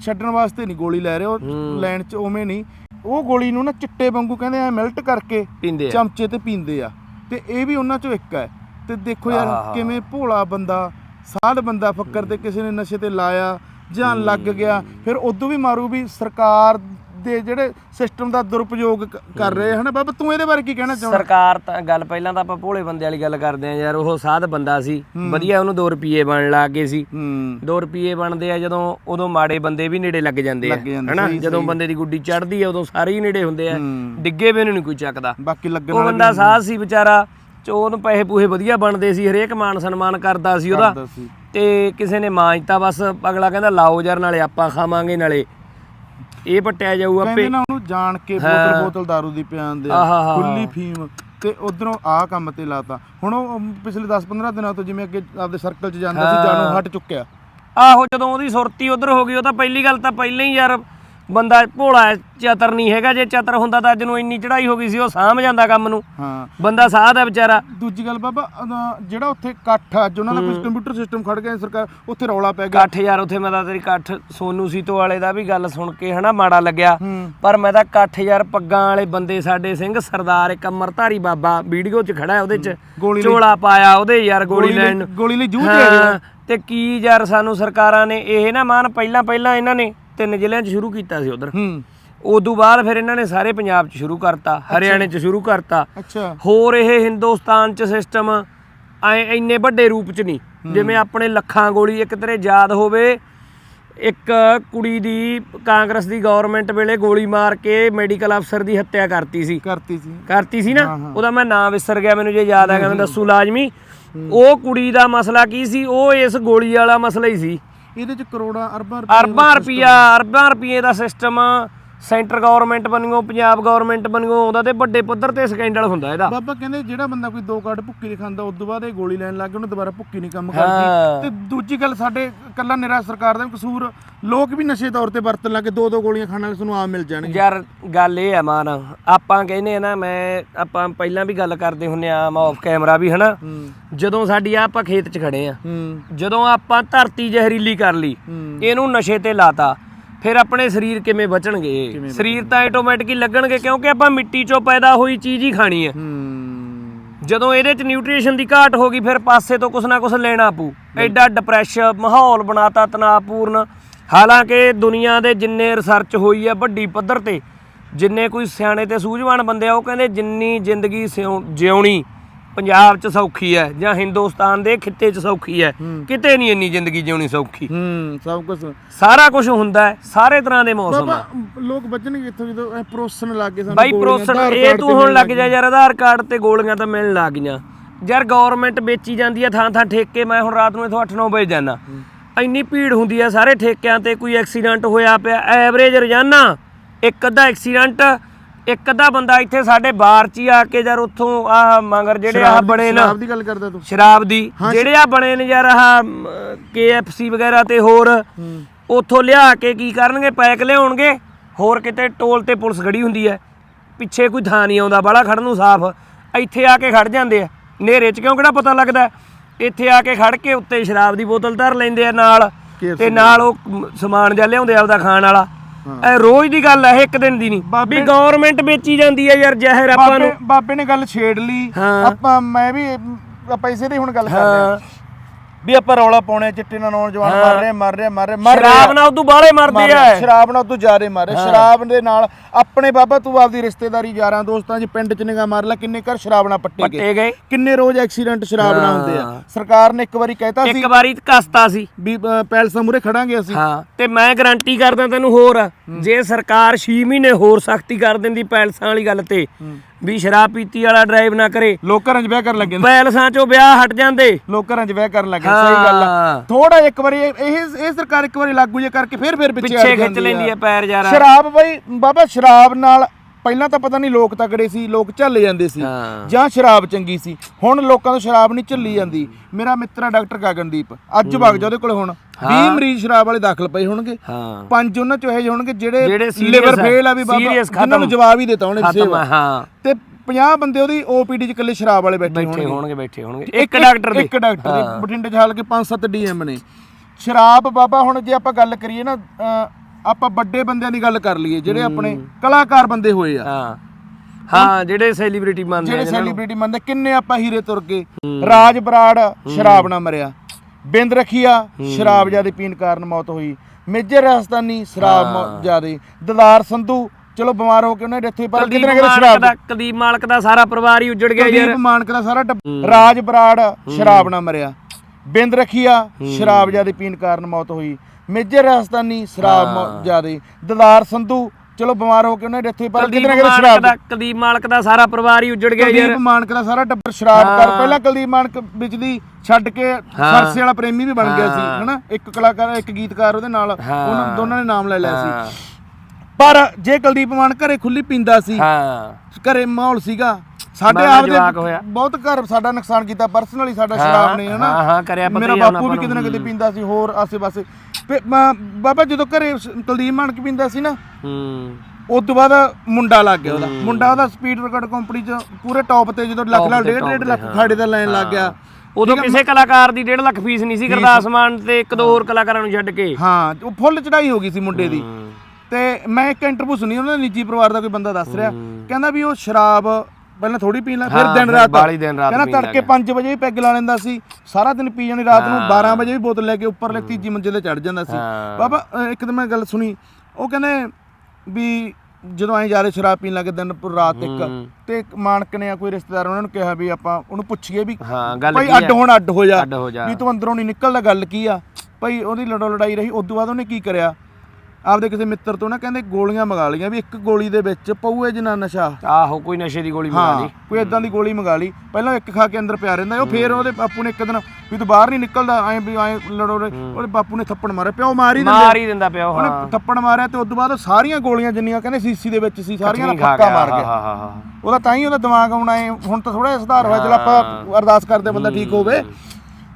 ਛੱਡਣ ਵਾਸਤੇ ਨਹੀਂ ਗੋਲੀ ਲੈ ਰਿਹਾ ਉਹ ਲੈਣ ਚ ਉਵੇਂ ਨਹੀਂ। ਉਹ ਗੋਲੀ ਨੂੰ ਨਾ ਚਿੱਟੇ ਵਾਂਗੂ ਕਹਿੰਦੇ ਐ ਮੈਲਟ ਕਰਕੇ ਚਮਚੇ ਤੇ ਪੀਂਦੇ ਆ। ਤੇ ਇਹ ਵੀ ਉਹਨਾਂ ਚੋਂ ਇੱਕ ਹੈ। ਤੇ ਦੇਖੋ ਯਾਰ। ਕਿਵੇਂ ਭੋਲਾ ਬੰਦਾ ਸਾਧ ਬੰਦਾ ਫੱਕਰ ਤੇ ਕਿਸੇ ਨੇ ਨਸ਼ੇ ਤੇ ਲਾਇਆ ਜਾਂ ਲੱਗ ਗਿਆ ਫਿਰ ਉਦੋਂ ਵੀ ਮਾਰੂ ਵੀ ਸਰਕਾਰ ਦੇ ਜਿਹੜੇ ਸਿਸਟਮ ਦਾ ਦੁਰਉਪਯੋਗ ਕ- ਕਰ ਰਹੇ ਹਨ ਬਾਬਾ? ਤੂੰ ਇਹਦੇ ਬਾਰੇ ਕੀ ਕਹਿਣਾ ਚਾਹੁੰਦਾ?
ਸਰਕਾਰ ਤਾਂ ਗੱਲ ਪਹਿਲਾਂ ਤਾਂ ਆਪਾਂ ਭੋਲੇ ਬੰਦੇ ਵਾਲੀ ਗੱਲ ਕਰਦੇ ਆ ਯਾਰ ਉਹ ਸਾਧ ਬੰਦਾ ਸੀ। ਵਧੀਆ ਉਹਨੂੰ 2 ਰੁਪਏ ਬਣ ਲੱਗ ਗਏ ਸੀ।
ਹੂੰ।
2 ਰੁਪਏ ਬਣਦੇ ਆ ਜਦੋਂ ਉਦੋਂ ਮਾੜੇ ਬੰਦੇ ਵੀ ਨੇੜੇ ਲੱਗ ਜਾਂਦੇ ਆ
ਲੱਗ ਜਾਂਦੇ,
ਹਨਾ? ਜਦੋਂ ਬੰਦੇ ਦੀ ਗੁੱਡੀ ਚੜਦੀ ਆ ਉਦੋਂ ਸਾਰੇ ਹੀ ਨੇੜੇ ਹੁੰਦੇ ਆ।
ਹੂੰ।
ਡਿੱਗੇ ਵੀ ਉਹਨੂੰ ਨਹੀਂ ਕੋਈ ਚੱਕਦਾ।
ਬਾਕੀ ਲੱਗਣ
ਉਹ
ਵਾਲਾ
ਬੰਦਾ ਸਾਧ ਸੀ ਵਿਚਾਰਾ ਚੋ ਉਹਨੂੰ ਪੈਸੇ ਪੂਹੇ ਵਧੀਆ ਬਣਦੇ ਸੀ ਹਰੇਕ ਮਾਨ ਸਨਮਾਨ ਕਰਦਾ ਸੀ ਉਹਦਾ। ਤੇ ਕਿਸੇ ਨੇ ਮਾਂਜਤਾ ਬਸ ਅਗਲਾ ਕਹਿੰਦਾ ਲਾਓ ਯਾਰ ਨਾਲੇ ਆਪਾਂ ਖਾਵਾਂਗੇ ਨਾਲੇ ਇਹ ਪੱਟਿਆ ਜਾਊ
ਕਹਿੰਦੇ
ਆਪੇ।
ਨਾ ਉਹਨੂੰ ਜਾਣ ਕੇ ਬੋਤਲ ਬੋਤਲ दारू ਦੀ ਪਿਆਉਂਦੇ ਆ
ਆਹਾ।
ਖੁੱਲੀ ਫੀਮ ਤੇ ਉਧਰੋਂ ਆ ਕੰਮ ਤੇ ਲਾਤਾ। ਹੁਣ ਉਹ ਪਿਛਲੇ 10-15 ਦਿਨਾਂ ਤੋਂ ਜਿਵੇਂ ਅੱਗੇ ਆਪਦੇ ਸਰਕਲ 'ਚ ਜਾਂਦਾ ਸੀ ਜਾਨੋਂ ਹਟ ਚੁੱਕਿਆ।
ਆਹੋ ਜਦੋਂ ਉਹਦੀ ਸੁਰਤੀ ਉਧਰ ਹੋ ਗਈ ਉਹ ਤਾਂ ਪਹਿਲੀ ਗੱਲ ਤਾਂ ਪਹਿਲਾਂ ਹੀ ਯਾਰ ਬੰਦਾ ਭੋਲਾ ਹੈ, ਚਤਰ ਨਹੀਂ ਹੈਗਾ ਜੇ ਚਤਰ ਹੁੰਦਾ ਤਾਂ ਅੱਜ ਨੂੰ ਇੰਨੀ ਚੜਾਈ ਹੋ ਗਈ ਸੀ ਉਹ ਸਾਂਭ ਜਾਂਦਾ ਕੰਮ ਨੂੰ।
ਹਾਂ।
ਬੰਦਾ ਸਾਧ ਹੈ ਵਿਚਾਰਾ।
ਦੂਜੀ ਗੱਲ ਬਾਬਾ ਅਹ ਜਿਹੜਾ ਉੱਥੇ ਇਕੱਠ ਆ ਅੱਜ ਉਹਨਾਂ ਦਾ ਕੁਝ ਕੰਪਿਊਟਰ ਸਿਸਟਮ ਖੜ ਗਿਆ ਸਰਕਾਰ ਉੱਥੇ ਰੌਲਾ ਪੈ ਗਿਆ।
ਇਕੱਠ ਯਾਰ ਉੱਥੇ ਮੈਂ ਤਾਂ ਤੇਰੀ ਇਕੱਠ ਸੋਨੂ ਸੀਤੋ ਵਾਲੇ ਦਾ ਵੀ ਗੱਲ ਸੁਣ ਕੇ ਹਨਾ ਮਾੜਾ ਲੱਗਿਆ।
ਹੂੰ।
ਪਰ ਮੈਂ ਤਾਂ ਇਕੱਠ ਯਾਰ ਪੱਗਾਂ ਵਾਲੇ ਬੰਦੇ ਸਾਡੇ ਸਿੰਘ ਸਰਦਾਰ ਇੱਕ ਅਮਰਧਾਰੀ ਬਾਬਾ ਵੀਡੀਓ 'ਚ ਖੜਾ ਹੈ ਉਹਦੇ 'ਚ।
ਗੋਲੀ ਲਈ-
ਝੋਲਾ ਪਾਇਆ ਉਹਦੇ ਯਾਰ ਗੋਲੀ
ਗੋਲੀ ਲਈ-
ਲੈਣ। ਨੂੰ
ਗੋਲੀ ਲਈ ਜੂਝ ਰਿਹਾ
ਹਾਂ, ਤੇ ਕੀ ਯਾਰ ਸਾਨੂੰ ਸਰਕਾਰਾਂ ਨੇ ਇਹ ਨਾ ਮਾਨ ਪਹਿਲਾਂ ਪਹਿਲਾਂ ਇਹਨਾਂ ਨੇ ਤਿੰਨ ਜ਼ਿਲ੍ਹਿਆਂ 'ਚ ਸ਼ੁਰੂ ਕੀਤਾ ਸੀ ਉਧਰ।
ਹੂੰ।
ਉਦੋਂ ਬਾਅਦ ਫਿਰ ਇਹਨਾਂ ਨੇ ਸਾਰੇ ਪੰਜਾਬ 'ਚ ਸ਼ੁਰੂ ਕਰਤਾ ਹਰਿਆਣੇ 'ਚ ਸ਼ੁਰੂ ਕਰਤਾ।
ਅੱਛਾ।
ਹੋਰ ਇਹ ਹਿੰਦੁਸਤਾਨ 'ਚ ਸਿਸਟਮ ਐ ਇੰਨੇ ਵੱਡੇ ਰੂਪ 'ਚ ਨਹੀਂ। ਜਿਵੇਂ ਆਪਣੇ ਲੱਖਾਂ ਗੋਲੀ ਇੱਕ ਤੇਰੇ ਯਾਦ ਹੋਵੇ ਇੱਕ ਕੁੜੀ ਦੀ ਕਾਂਗਰਸ ਦੀ ਗਵਰਨਮੈਂਟ ਵੇਲੇ ਗੋਲੀ ਮਾਰ ਕੇ ਮੈਡੀਕਲ ਅਫਸਰ ਦੀ ਹੱਤਿਆ ਕਰਤੀ ਸੀ।
ਕਰਤੀ ਸੀ।
ਕਰਤੀ ਸੀ ਨਾ? ਉਹਦਾ ਮੈਂ ਨਾਮ ਵਿਸਰ ਗਿਆ ਮੈਨੂੰ ਜੇ ਯਾਦ ਆ ਗਿਆ ਮੈਂ ਦੱਸੂ ਲਾਜ਼ਮੀ। ਉਹ ਕੁੜੀ ਦਾ ਮਸਲਾ ਕੀ ਸੀ? ਉਹ ਇਸ ਗੋਲੀ ਵਾਲਾ ਮਸਲਾ ਹੀ ਸੀ।
ਇਹਦੇ 'ਚ ਕਰੋੜਾਂ ਅਰਬਾਂ
ਅਰਬਾਂ ਰੁਪਈਆ ਅਰਬਾਂ ਰੁਪਈਏ ਦਾ ਸਿਸਟਮ ਸੈਂਟਰ ਗਵਰਨਮੈਂਟ ਬਣੀਓ ਪੰਜਾਬ ਗਵਰਨਮੈਂਟ ਬਣੀਓ ਉਹਦਾ ਤੇ ਵੱਡੇ ਪੱਧਰ ਤੇ ਸਕੈਂਡਲ ਹੁੰਦਾ ਇਹਦਾ।
ਬਾਬਾ ਕਹਿੰਦੇ ਜਿਹੜਾ ਬੰਦਾ ਕੋਈ ਦੋ ਕਾਰਡ ਭੁੱਕੀ ਨਹੀਂ ਖਾਂਦਾ ਉਸ ਤੋਂ ਬਾਅਦ ਇਹ ਗੋਲੀ ਲੈਣ ਲੱਗ ਗਿਆ ਉਹਨੂੰ ਦੁਬਾਰਾ ਭੁੱਕੀ ਨਹੀਂ ਕੰਮ। ਕਰਦੀ। ਤੇ ਦੂਜੀ ਗੱਲ ਸਾਡੇ ਕੱਲਾ ਨਿਰਾ ਸਰਕਾਰ ਦਾ ਕਸੂਰ ਲੋਕ ਵੀ ਨਸ਼ੇ ਤੌਰ ਤੇ ਵਰਤਣ ਲੱਗੇ ਦੋ ਦੋ ਗੋਲੀਆਂ ਖਾਣ ਵਾਲੇ ਸਾਨੂੰ ਆਮ ਮਿਲ ਜਾਣਗੇ
ਯਾਰ ਗੱਲ ਇਹ ਆ ਮਾਨ ਆਪਾਂ ਕਹਿੰਦੇ ਆ ਨਾ ਮੈਂ ਆਪਾਂ ਪਹਿਲਾਂ ਵੀ ਗੱਲ ਕਰਦੇ ਹੁੰਨੇ ਆ ਆਫ ਕੈਮਰਾ ਵੀ ਹਨਾ? ਜਦੋਂ ਸਾਡੀ ਆ ਆਪਾਂ ਖੇਤ 'ਚ ਖੜੇ ਆ ਜਦੋਂ ਆਪਾਂ ਧਰਤੀ ਜ਼ਹਿਰੀਲੀ ਕਰ ਲਈ ਇਹਨੂੰ ਨਸ਼ੇ ਤੇ ਲਾਤਾ ਫਿਰ ਆਪਣੇ ਸਰੀਰ ਕਿਵੇਂ ਬਚਣਗੇ? ਸਰੀਰ ਤਾਂ ਆਟੋਮੈਟਿਕ ਹੀ ਲੱਗਣਗੇ ਕਿਉਂਕਿ ਆਪਾਂ ਮਿੱਟੀ 'ਚੋਂ ਪੈਦਾ ਹੋਈ ਚੀਜ਼ ਹੀ ਖਾਣੀ ਹੈ।
ਹੂੰ।
ਜਦੋਂ ਇਹਦੇ 'ਚ ਨਿਊਟ੍ਰੀਸ਼ਨ ਦੀ ਘਾਟ ਹੋ ਗਈ ਫਿਰ ਪਾਸੇ ਤੋਂ ਕੁਛ ਨਾ ਕੁਛ ਲੈਣਾ ਪਊ। ਐਡਾ ਡਿਪਰੈਸ਼ਨ ਮਾਹੌਲ ਬਣਾਤਾ ਤਣਾਅਪੂਰਨ। ਹਾਲਾਂਕਿ ਦੁਨੀਆ ਦੇ ਜਿੰਨੇ ਰਿਸਰਚ ਹੋਈ ਆ ਵੱਡੀ ਪੱਧਰ ਤੇ ਜਿੰਨੇ ਕੋਈ ਸਿਆਣੇ ਤੇ ਸੂਝਵਾਨ ਬੰਦੇ ਆ ਉਹ ਕਹਿੰਦੇ ਜਿੰਨੀ ਜ਼ਿੰਦਗੀ ਜਿਉਣੀ ਪੰਜਾਬ 'ਚ ਸੌਖੀ ਹੈ ਜਾਂ ਹਿੰਦੁਸਤਾਨ ਦੇ ਖਿੱਤੇ 'ਚ ਸੌਖੀ ਹੈ ਕਿਤੇ ਨਹੀਂ ਇੰਨੀ ਜ਼ਿੰਦਗੀ ਜਿਉਣੀ ਸੌਖੀ।
ਹੂੰ ਸਭ ਕੁਝ
ਸਾਰਾ ਕੁਝ ਹੁੰਦਾ ਹੈ ਸਾਰੇ ਤਰ੍ਹਾਂ ਦੇ ਮੌਸਮ ਆ।
ਲੋਕ ਬਚਣਗੇ ਇੱਥੋਂ ਜਦੋਂ ਇਹ ਪਰੋਸਣ ਲੱਗ ਗਏ ਸਾਨੂੰ
ਬਾਈ
ਆਧਾਰ
ਇਹ ਤੂੰ ਹੁਣ ਲੱਗ ਜਾ ਯਾਰ ਆਧਾਰ ਕਾਰਡ ਤੇ ਗੋਲੀਆਂ ਤਾਂ ਮਿਲਣ ਲੱਗ ਗਈਆਂ। ਯਾਰ ਗਵਰਨਮੈਂਟ ਵੇਚੀ ਜਾਂਦੀ ਹੈ ਥਾਂ ਥਾਂ ਠੇਕੇ ਮੈਂ ਹੁਣ ਰਾਤ ਨੂੰ ਇਥੋਂ 8-9 ਵਜੇ ਜਾਣਾ ਇੰਨੀ ਭੀੜ ਹੁੰਦੀ ਹੈ ਸਾਰੇ ਠੇਕਿਆਂ ਤੇ ਕੋਈ ਐਕਸੀਡੈਂਟ ਹੋਇਆ ਪਿਆ ਐਵਰੇਜ ਰੋਜ਼ਾਨਾ ਇੱਕ ਅੱਧਾ ਐਕਸੀਡੈਂਟ ਇੱਕ ਅੱਧਾ ਬੰਦਾ ਇੱਥੇ ਸਾਡੇ ਬਾਰ 'ਚ ਹੀ ਆ ਕੇ ਯਾਰ ਉੱਥੋਂ ਆ ਮਗਰ ਜਿਹੜੇ ਆ ਬਣੇ ਨਾ।
ਸ਼ਰਾਬ ਦੀ ਗੱਲ ਕਰਦਾ ਤੂੰ।
ਸ਼ਰਾਬ ਦੀ। ਜਿਹੜੇ ਆ ਬਣੇ ਨੇ ਯਾਰ ਆਹ KFC ਵਗੈਰਾ ਤੇ ਹੋਰ। ਉੱਥੋਂ ਲਿਆ ਕੇ ਕੀ ਕਰਨਗੇ? ਪੈਕ ਲਿਆਉਣਗੇ। ਹੋਰ ਕਿਤੇ ਟੋਲ ਤੇ ਪੁਲਿਸ ਖੜੀ ਹੁੰਦੀ ਹੈ। ਪਿੱਛੇ ਕੋਈ ਥਾਂ ਨਹੀਂ ਆਉਂਦਾ। ਬਾਹਲਾ ਖੜਨ ਨੂੰ ਸਾਫ਼। ਇੱਥੇ ਆ ਕੇ ਖੜ ਜਾਂਦੇ ਆ। ਨੇਰੇ 'ਚ ਕਿਉਂ? ਕਿਹੜਾ ਪਤਾ ਲੱਗਦਾ? ਇੱਥੇ ਆ ਕੇ ਖੜ ਕੇ ਉੱਤੇ ਸ਼ਰਾਬ ਦੀ ਬੋਤਲ ਧਰ ਲੈਂਦੇ ਆ ਨਾਲ। ਤੇ ਨਾਲ। ਉਹ ਸਮਾਨ ਜਿਹਾ ਲਿਆਉਂਦੇ ਆ ਆਪਦਾ ਖਾਣ ਵਾਲਾ। ਇਹ ਰੋਜ਼ ਦੀ ਗੱਲ ਹੈ ਇੱਕ ਦਿਨ ਦੀ ਨਹੀਂ। ਵੀ ਗਵਰਨਮੈਂਟ ਵੇਚੀ ਜਾਂਦੀ ਹੈ ਯਾਰ ਜ਼ਹਿਰ ਆਪਾਂ ਨੂੰ।
ਬਾਬੇ ਨੇ ਗੱਲ ਛੇੜ ਲਈ। ਆਪਾਂ ਮੈਂ ਵੀ ਅਮ, ਪੈਸੇ ਦੀ ਹੁਣ ਗੱਲ ਕਰਦੇ ਹਾਂ। ਵੀ ਆਪਾਂ ਰੌਲਾ ਪਾਉਣੇ ਚਿੱਟੇ ਨਾਲ ਨੌਜਵਾਨ ਮਰ ਰਹੇ ਮਰ ਰਹੇ ਮਰ ਰਹੇ ਮਰ ਰਹੇ
ਸ਼ਰਾਬ ਨਾਲ ਉਦੋਂ ਬਾਹਲੇ
ਮਰ
ਮਰਦੇ। ਆ।
ਸ਼ਰਾਬ ਨਾਲ ਤੂੰ ਜਾਰੇ ਮਾਰੇ ਸ਼ਰਾਬ ਦੇ ਨਾਲ ਆਪਣੇ ਬਾਬਾ ਤੂੰ ਆਪਦੀ ਰਿਸ਼ਤੇਦਾਰੀ ਯਾਰਾਂ ਦੋਸਤਾਂ 'ਚ ਪਿੰਡ 'ਚ ਨਿਗਾਹ ਮਾਰ ਲੈ ਕਿੰਨੇ ਘਰ ਸ਼ਰਾਬ ਨਾਲ ਪੱਟੇ ਗਏ।
ਪੱਟੇ ਗਏ।
ਕਿੰਨੇ ਰੋਜ਼ ਐਕਸੀਡੈਂਟ ਸ਼ਰਾਬ ਨਾਲ ਹੁੰਦੇ ਆ। ਸਰਕਾਰ ਨੇ ਇੱਕ ਵਾਰੀ ਕਹਿਤਾ ਸੀ
ਇੱਕ ਵਾਰੀ ਕਸਤਾ ਸੀ।
ਵੀ ਪੈਲਸਾਂ ਮੂਰੇ ਖੜਾਂਗੇ ਅਸੀਂ।
ਹਾਂ। ਤੇ ਮੈਂ ਗਾਰੰਟੀ ਕਰਦਾ ਤੈਨੂੰ ਹੋਰ। ਜੇ ਸਰਕਾਰ 6 ਮਹੀਨੇ ਹੋਰ ਸਖਤੀ ਕਰ ਦਿੰਦੀ ਪੈਲਸਾਂ ਵਾਲੀ ਗੱਲ ਤੇ ਵੀ ਸ਼ਰਾਬ ਪੀਤੀ ਵਾਲਾ ਡਰਾਈਵ ਨਾ ਕਰੇ।
ਲੋਕ ਘਰਾਂ 'ਚ ਵਿਆਹ ਕਰਨ ਲੱਗੇ।
ਪੈਲਸਾਂ 'ਚੋਂ ਵਿਆਹ ਹਟ ਜਾਂਦੇ।
ਲੋਕ ਘਰਾਂ 'ਚ ਵਿਆਹ ਕਰਨ ਲੱਗੇ ਸਹੀ ਗੱਲ ਆ।
ਹਾਂ।
ਥੋੜਾ ਇੱਕ ਵਾਰੀ ਇਹ ਇਹ ਸਰਕਾਰ ਇੱਕ ਵਾਰੀ ਲਾਗੂ ਜੇ ਕਰਕੇ ਫਿਰ ਫਿਰ ਪਿੱਛੇ
ਖਿੱਚ ਲੈਂਦੀ ਹੈ ਪੈਰ ਯਾਰ।
ਸ਼ਰਾਬ ਬਈ ਬਾਬਾ ਸ਼ਰਾਬ ਨਾਲ ਪਹਿਲਾਂ ਤਾਂ ਪਤਾ ਨਹੀਂ ਲੋਕ ਤਕੜੇ ਸੀ ਲੋਕ ਝੱਲ ਜਾਂਦੇ ਸੀ। ਜਾਂ ਸ਼ਰਾਬ ਚੰਗੀ ਸੀ। ਹੁਣ ਲੋਕਾਂ ਤੋਂ ਸ਼ਰਾਬ ਨਹੀਂ ਝੱਲੀ ਜਾਂਦੀ। ਮੇਰਾ ਮਿੱਤਰ ਆ ਡਾਕਟਰ ਗਗਨਦੀਪ। ਅੱਜ ਵਗ ਜਾ ਉਹਦੇ ਕੋਲ ਹੁਣ। 20 ਮਰੀਜ਼ ਸ਼ਰਾਬ ਵਾਲੇ ਦਾਖਲ ਪਏ ਹੋਣਗੇ। ਪੰਜ ਉਹਨਾਂ ਚੋਂ ਇਹ ਹੋਣਗੇ
ਜਿਹੜੇ
ਲਿਵਰ
ਆ,
ਫੇਲ ਆ ਵੀ ਬਾਬਾ ਜਿਨ੍ਹਾਂ ਨੂੰ। ਜਵਾਬ ਹੀ ਦਿੱਤਾ ਉਹਨੇ ਸੇਵਾ
ਆ,
ਤੇ 50 ਬੰਦੇ ਉਹਦੀ ਓਪੀਡੀ 'ਚ ਇਕੱਲੇ ਸ਼ਰਾਬ ਵਾਲੇ ਬੈਠੇ
ਬੈਠੇ
ਹੋਣਗੇ।
ਹੋਣਗੇ ਬੈਠੇ ਹੋਣਗੇ। ਇੱਕ ਡਾਕਟਰ ਦੇ।
ਇੱਕ ਡਾਕਟਰ ਦੇ। ਬਠਿੰਡੇ 'ਚ ਹਾਲ ਕੇ 5-7 ਡੀਐਮ ਨੇ। ਸ਼ਰਾਬ ਬਾਬਾ ਹੁਣ ਜੇ ਆਪਾਂ ਗੱਲ ਕਰੀਏ ਨਾ ਆਪਾਂ ਵੱਡੇ ਬੰਦਿਆਂ ਦੀ ਗੱਲ ਕਰ ਲਈਏ ਜਿਹੜੇ ਆਪਣੇ ਕਲਾਕਾਰ ਬੰਦੇ ਹੋਏ ਆ।
ਹਾਂ। ਹਾਂ ਜਿਹੜੇ ਸੈਲੀਬ੍ਰਿਟੀ ਮੰਨਦੇ
ਜਿਹੜੇ। ਸੈਲੀਬ੍ਰਿਟੀ ਮੰਨਦੇ ਕਿੰਨੇ ਆਪਾਂ ਹੀਰੇ ਤੁਰ ਗਏ। ਰਾਜ ਬਰਾੜ ਸ਼ਰਾਬ ਨਾਲ ਮਰਿਆ। ਬਿੰਦ ਰਖੀਆ ਸ਼ਰਾਬ ਜ਼ਿਆਦਾ ਪੀਣ ਕਾਰਨ ਮੌਤ ਹੋਈ। ਮੇਜਰ ਰਾਜਸਥਾਨੀ ਸ਼ਰਾਬ ਜ਼ਿਆਦਾ। ਦਦਾਰ ਸੰਧੂ ਚਲੋ ਬਿਮਾਰ ਹੋ ਕੇ ਉਹਨੇ ਡੈਥ ਪਰ ਕਿਤੇ ਨਾ ਕਿਤੇ ਸ਼ਰਾਬ
ਦਾ ਕੁਲਦੀਪ ਮਾਲਕ ਦਾ ਸਾਰਾ ਪਰਿਵਾਰ ਹੀ ਉੱਜੜ ਗਿਆ ਯਾਰ।
ਕੁਲਦੀਪ ਮਾਨਕ ਦਾ ਸਾਰਾ ਟੱਬ- ਰਾਜ ਬਰਾੜ ਸ਼ਰਾਬ ਨਾਲ ਮਰਿਆ। ਬਿੰਦ ਰਖੀਆ ਸ਼ਰਾਬ ਜ਼ਿਆਦਾ ਪੀਣ ਕਾਰਨ ਮੌਤ ਹੋਈ। ਮੇਜਰ ਰਾਜਸਥਾਨੀ ਸ਼ਰਾਬ ਜ਼ਿਆਦਾ। ਦਦਾਰ ਸੰਧੂ ਚਲੋ ਬਿਮਾਰ ਹੋ ਕੇ ਉਹਨੇ ਡੈਥ ਪਰ ਕਿਤੇ ਨਾ ਕਿਤੇ ਸ਼ਰਾਬ
ਦਾ ਕੁਲਦੀਪ ਮਾਲਕ ਦਾ ਸਾਰਾ ਪਰਿਵਾਰ ਹੀ ਉੱਜੜ ਗਿਆ ਯਾਰ।
ਕੁਲਦੀਪ ਮਾਨਕ ਦਾ ਸਾਰਾ ਟੱਬਰ ਸ਼ਰਾਬ ਕਰ ਪਹਿਲਾਂ ਕੁਲਦੀਪ ਮਾਨਕ ਵਿੱਚ ਦੀ ਛੱਡ ਕੇ ਫਰਸੇ ਵਾਲਾ ਪ੍ਰੇਮੀ ਵੀ ਬਣ ਗਿਆ ਸੀ ਹਨਾ? ਇੱਕ ਕਲਾਕਾਰ ਇੱਕ ਗੀਤਕਾਰ ਉਹਦੇ ਨਾਲ ਉਹਨਾਂ ਦੋਨਾਂ ਨੇ ਨਾਮ ਲੈ ਲਿਆ ਸੀ। ਪਰ ਜੇ ਕੁਲਦੀਪ ਮਾਨ ਘਰੇ ਖੁੱਲੀ ਪੀਂਦਾ ਸੀ
ਹਾਂ।
ਘਰੇ ਮਾਹੌਲ ਸੀਗਾ ਸਾਡੇ
ਮਾੜਾ
ਆਪ
ਜਵਾਕ
ਦੇ
ਹੋਇਆ।
ਬਹੁਤ ਘਰ ਸਾਡਾ ਨੁਕਸਾਨ ਕੀਤਾ ਪਰਸਨਲੀ ਸਾਡਾ ਸ਼ਰਾਬ ਨੇ ਹਨਾ?
ਹਾਂ, ਹਾਂ, ਕਰਿਆ ਪਤਾ
ਮੇਰਾ
ਹੀ ਆ ਹੁਣ
ਬਾਪੂ ਵੀ ਕਿਤੇ ਨਾ
ਨੂੰ।
ਕਿਤੇ ਪੀਂਦਾ ਸੀ ਹੋਰ ਆਸੇ-ਪਾਸੇ। ਮੈਂ- ਬਾਬਾ ਜਦੋਂ ਘਰੇ ਸ- ਕੁਲਦੀਪ ਮਾਨਕ ਪੀਂਦਾ ਸੀ ਨਾ
ਹੂੰ।
ਉਸ ਤੋਂ ਬਾਅਦ ਮੁੰਡਾ ਲੱਗ ਗਿਆ ਉਹਦਾ। ਮੁੰਡਾ ਉਹਦਾ ਸਪੀਡ ਰਿਕਾਰਡ ਕੰਪਨੀ ਚ ਪੂਰੇ ਟੌਪ ਤੇ ਜਦੋਂ ਲੱਖ ਨਾਲ ਡੇਢ ਡੇਢ ਲੱਖ ਖਾੜੇ ਦਾ ਲੈਣ ਲੱਗ ਗਿਆ।
ਉਦੋਂ ਕਿਸੇ ਕਲਾਕਾਰ ਦੀ 1.5 ਲੱਖ ਫੀਸ ਨਹੀਂ ਸੀ ਗੁਰਦਾਸ ਮਾਨ ਤੇ ਇੱਕ ਦੋ ਹੋਰ ਕਲਾਕਾਰਾਂ ਨੂੰ ਛੱਡ ਕੇ।
ਹਾਂ ਉਹ ਫੁੱਲ ਚੜਾਈ ਹੋ ਗਈ ਸੀ ਮੁੰਡੇ ਦੀ। ਤੇ ਮੈਂ ਇੱਕ ਇੰਟਰਵਿਊ ਸੁਣੀ ਉਹਨਾਂ ਦੇ ਨਿੱਜੀ ਪਰਿਵਾਰ ਦਾ ਕੋਈ ਬੰਦਾ ਦੱਸ ਰਿਹਾ। ਕਹਿੰਦਾ ਵੀ ਉਹ ਸ਼ਰਾਬ ਪਹਿਲਾਂ ਥੋੜੀ ਪੀ ਲੈ ਫਿਰ
ਹਾਂ,
ਦਿਨ ਰਾਤ
ਬਾਹਲੀ ਦਿਨ ਰਾਤ
ਕਹਿੰਦਾ
ਪੀਣ ਲੱਗ
ਤੜਕੇ 5 ਵਜੇ ਵੀ ਪੈਗ ਲਾ ਲੈਂਦਾ ਸੀ ਸਾਰਾ ਦਿਨ ਪੀ ਜਾਣੀ ਰਾਤ ਨੂੰ 12 ਵਜੇ ਵੀ ਬੋਤਲ ਲੈ ਕੇ ਉੱਪਰ ਲੈ ਕੇ ਤੀਜੀ ਮੰਜ਼ਿਲ ਤੇ ਚੜ ਜਾਂਦਾ ਸੀ।
ਹਾਂ।
ਬਾਬਾ ਇੱਕ ਦਿਨ ਮੈਂ ਗੱਲ ਸੁਣੀ ਉਹ ਕਹਿੰਦੇ ਵੀ ਜਦੋਂ ਐਂ ਜ਼ਿਆਦਾ ਸ਼ਰਾਬ ਪੀਣ ਲੱਗੇ ਦਿਨ ਪੂਰ ਰਾਤ ਤੱਕ ਤੇ ਇੱਕ ਮਾਨਕ ਨੇ ਆ ਕੋਈ ਰਿਸ਼ਤੇਦਾਰ ਉਹਨਾਂ ਨੂੰ ਕਿਹਾ ਵੀ ਆਪਾਂ ਉਹਨੂੰ ਪੁੱਛੀਏ ਵੀ
ਹਾਂ ਗੱਲ
ਭਾਈ ਅੱਡ
ਹੈ
ਹੋਣ ਅੱਡ ਹੋ ਜਾ।
ਹੋ ਜਾ।
ਵੀ ਤੂੰ ਅੰਦਰੋਂ ਨਹੀਂ ਨਿਕਲਦਾ ਗੱਲ ਕੀ ਆ? ਭਾਈ ਉਹਦੀ ਲੜੋ ਲੜਾਈ ਰਹੀ ਉਦੋਂ ਬਾਅਦ ਉਹਨੇ ਕੀ ਕਰਿਆ? ਆਪਦੇ ਕਿਸੇ ਮਿੱਤਰ ਤੋਂ ਨਾ ਕਹਿੰਦੇ ਗੋਲੀਆਂ ਮੰਗਾ ਲਈਆਂ ਵੀ ਇੱਕ ਗੋਲੀ ਦੇ ਵਿੱਚ ਪਊਏ ਜਿੰਨਾ ਨਸ਼ਾ।
ਆਹੋ ਕੋਈ ਨਸ਼ੇ ਦੀ ਗੋਲੀ ਮੰਗਾ
ਹਾਂ
ਲਈ।
ਕੋਈ ਇਦਾਂ ਦੀ ਗੋਲੀ ਮੰਗਾ ਲਈ। ਪਹਿਲਾਂ ਇੱਕ ਖਾ ਕੇ ਅੰਦਰ ਪਿਆ ਰਹਿੰਦਾ ਉਹ ਫੇਰ ਉਹਦੇ ਬਾਪੂ ਨੇ ਇੱਕ ਦਿਨ ਵੀ ਤੂੰ ਬਾਹਰ ਨਹੀਂ ਨਿਕਲਦਾ ਐ ਵੀ ਐ ਲੜੋ। ਉਹਦੇ ਬਾਪੂ ਨੇ ਥੱਪੜ ਮਾਰਿਆ ਪਿਓ ਮਾਰ ਹੀ ਦਿੰਦੇ।
ਮਾਰ ਹੀ ਦਿੰਦਾ ਪਿਆ ਉਹ, ਹਾਂ।
ਉਹਨੇ ਥੱਪੜ ਮਾਰਿਆ ਤੇ ਉਦੋਂ ਬਾਅਦ ਸਾਰੀਆਂ ਗੋਲੀਆਂ ਜਿੰਨੀਆਂ ਕਹਿੰਦੇ ਸੀਸੀ ਦੇ ਵਿੱਚ ਸੀ ਸਾਰੀਆਂ ਨਾਲ
ਨਹੀਂ ਖਾ
ਫੱਕਾ ਮਾਰ ਗਿਆ।
ਹਾਂ ਹਾਂ ਹਾਂ।
ਉਹਦਾ ਤਾਂ ਹੀ ਉਹਦਾ ਦਿਮਾਗ ਆਉਣਾ ਹੈ ਹੁਣ ਤਾਂ ਥੋੜਾ ਜਿਹਾ ਸੁਧਾਰ ਹੋਇਆ ਚਲ ਆਪਾਂ ਅਰਦਾਸ ਕਰਦੇ ਬੰਦਾ ਠੀਕ ਹੋਵੇ।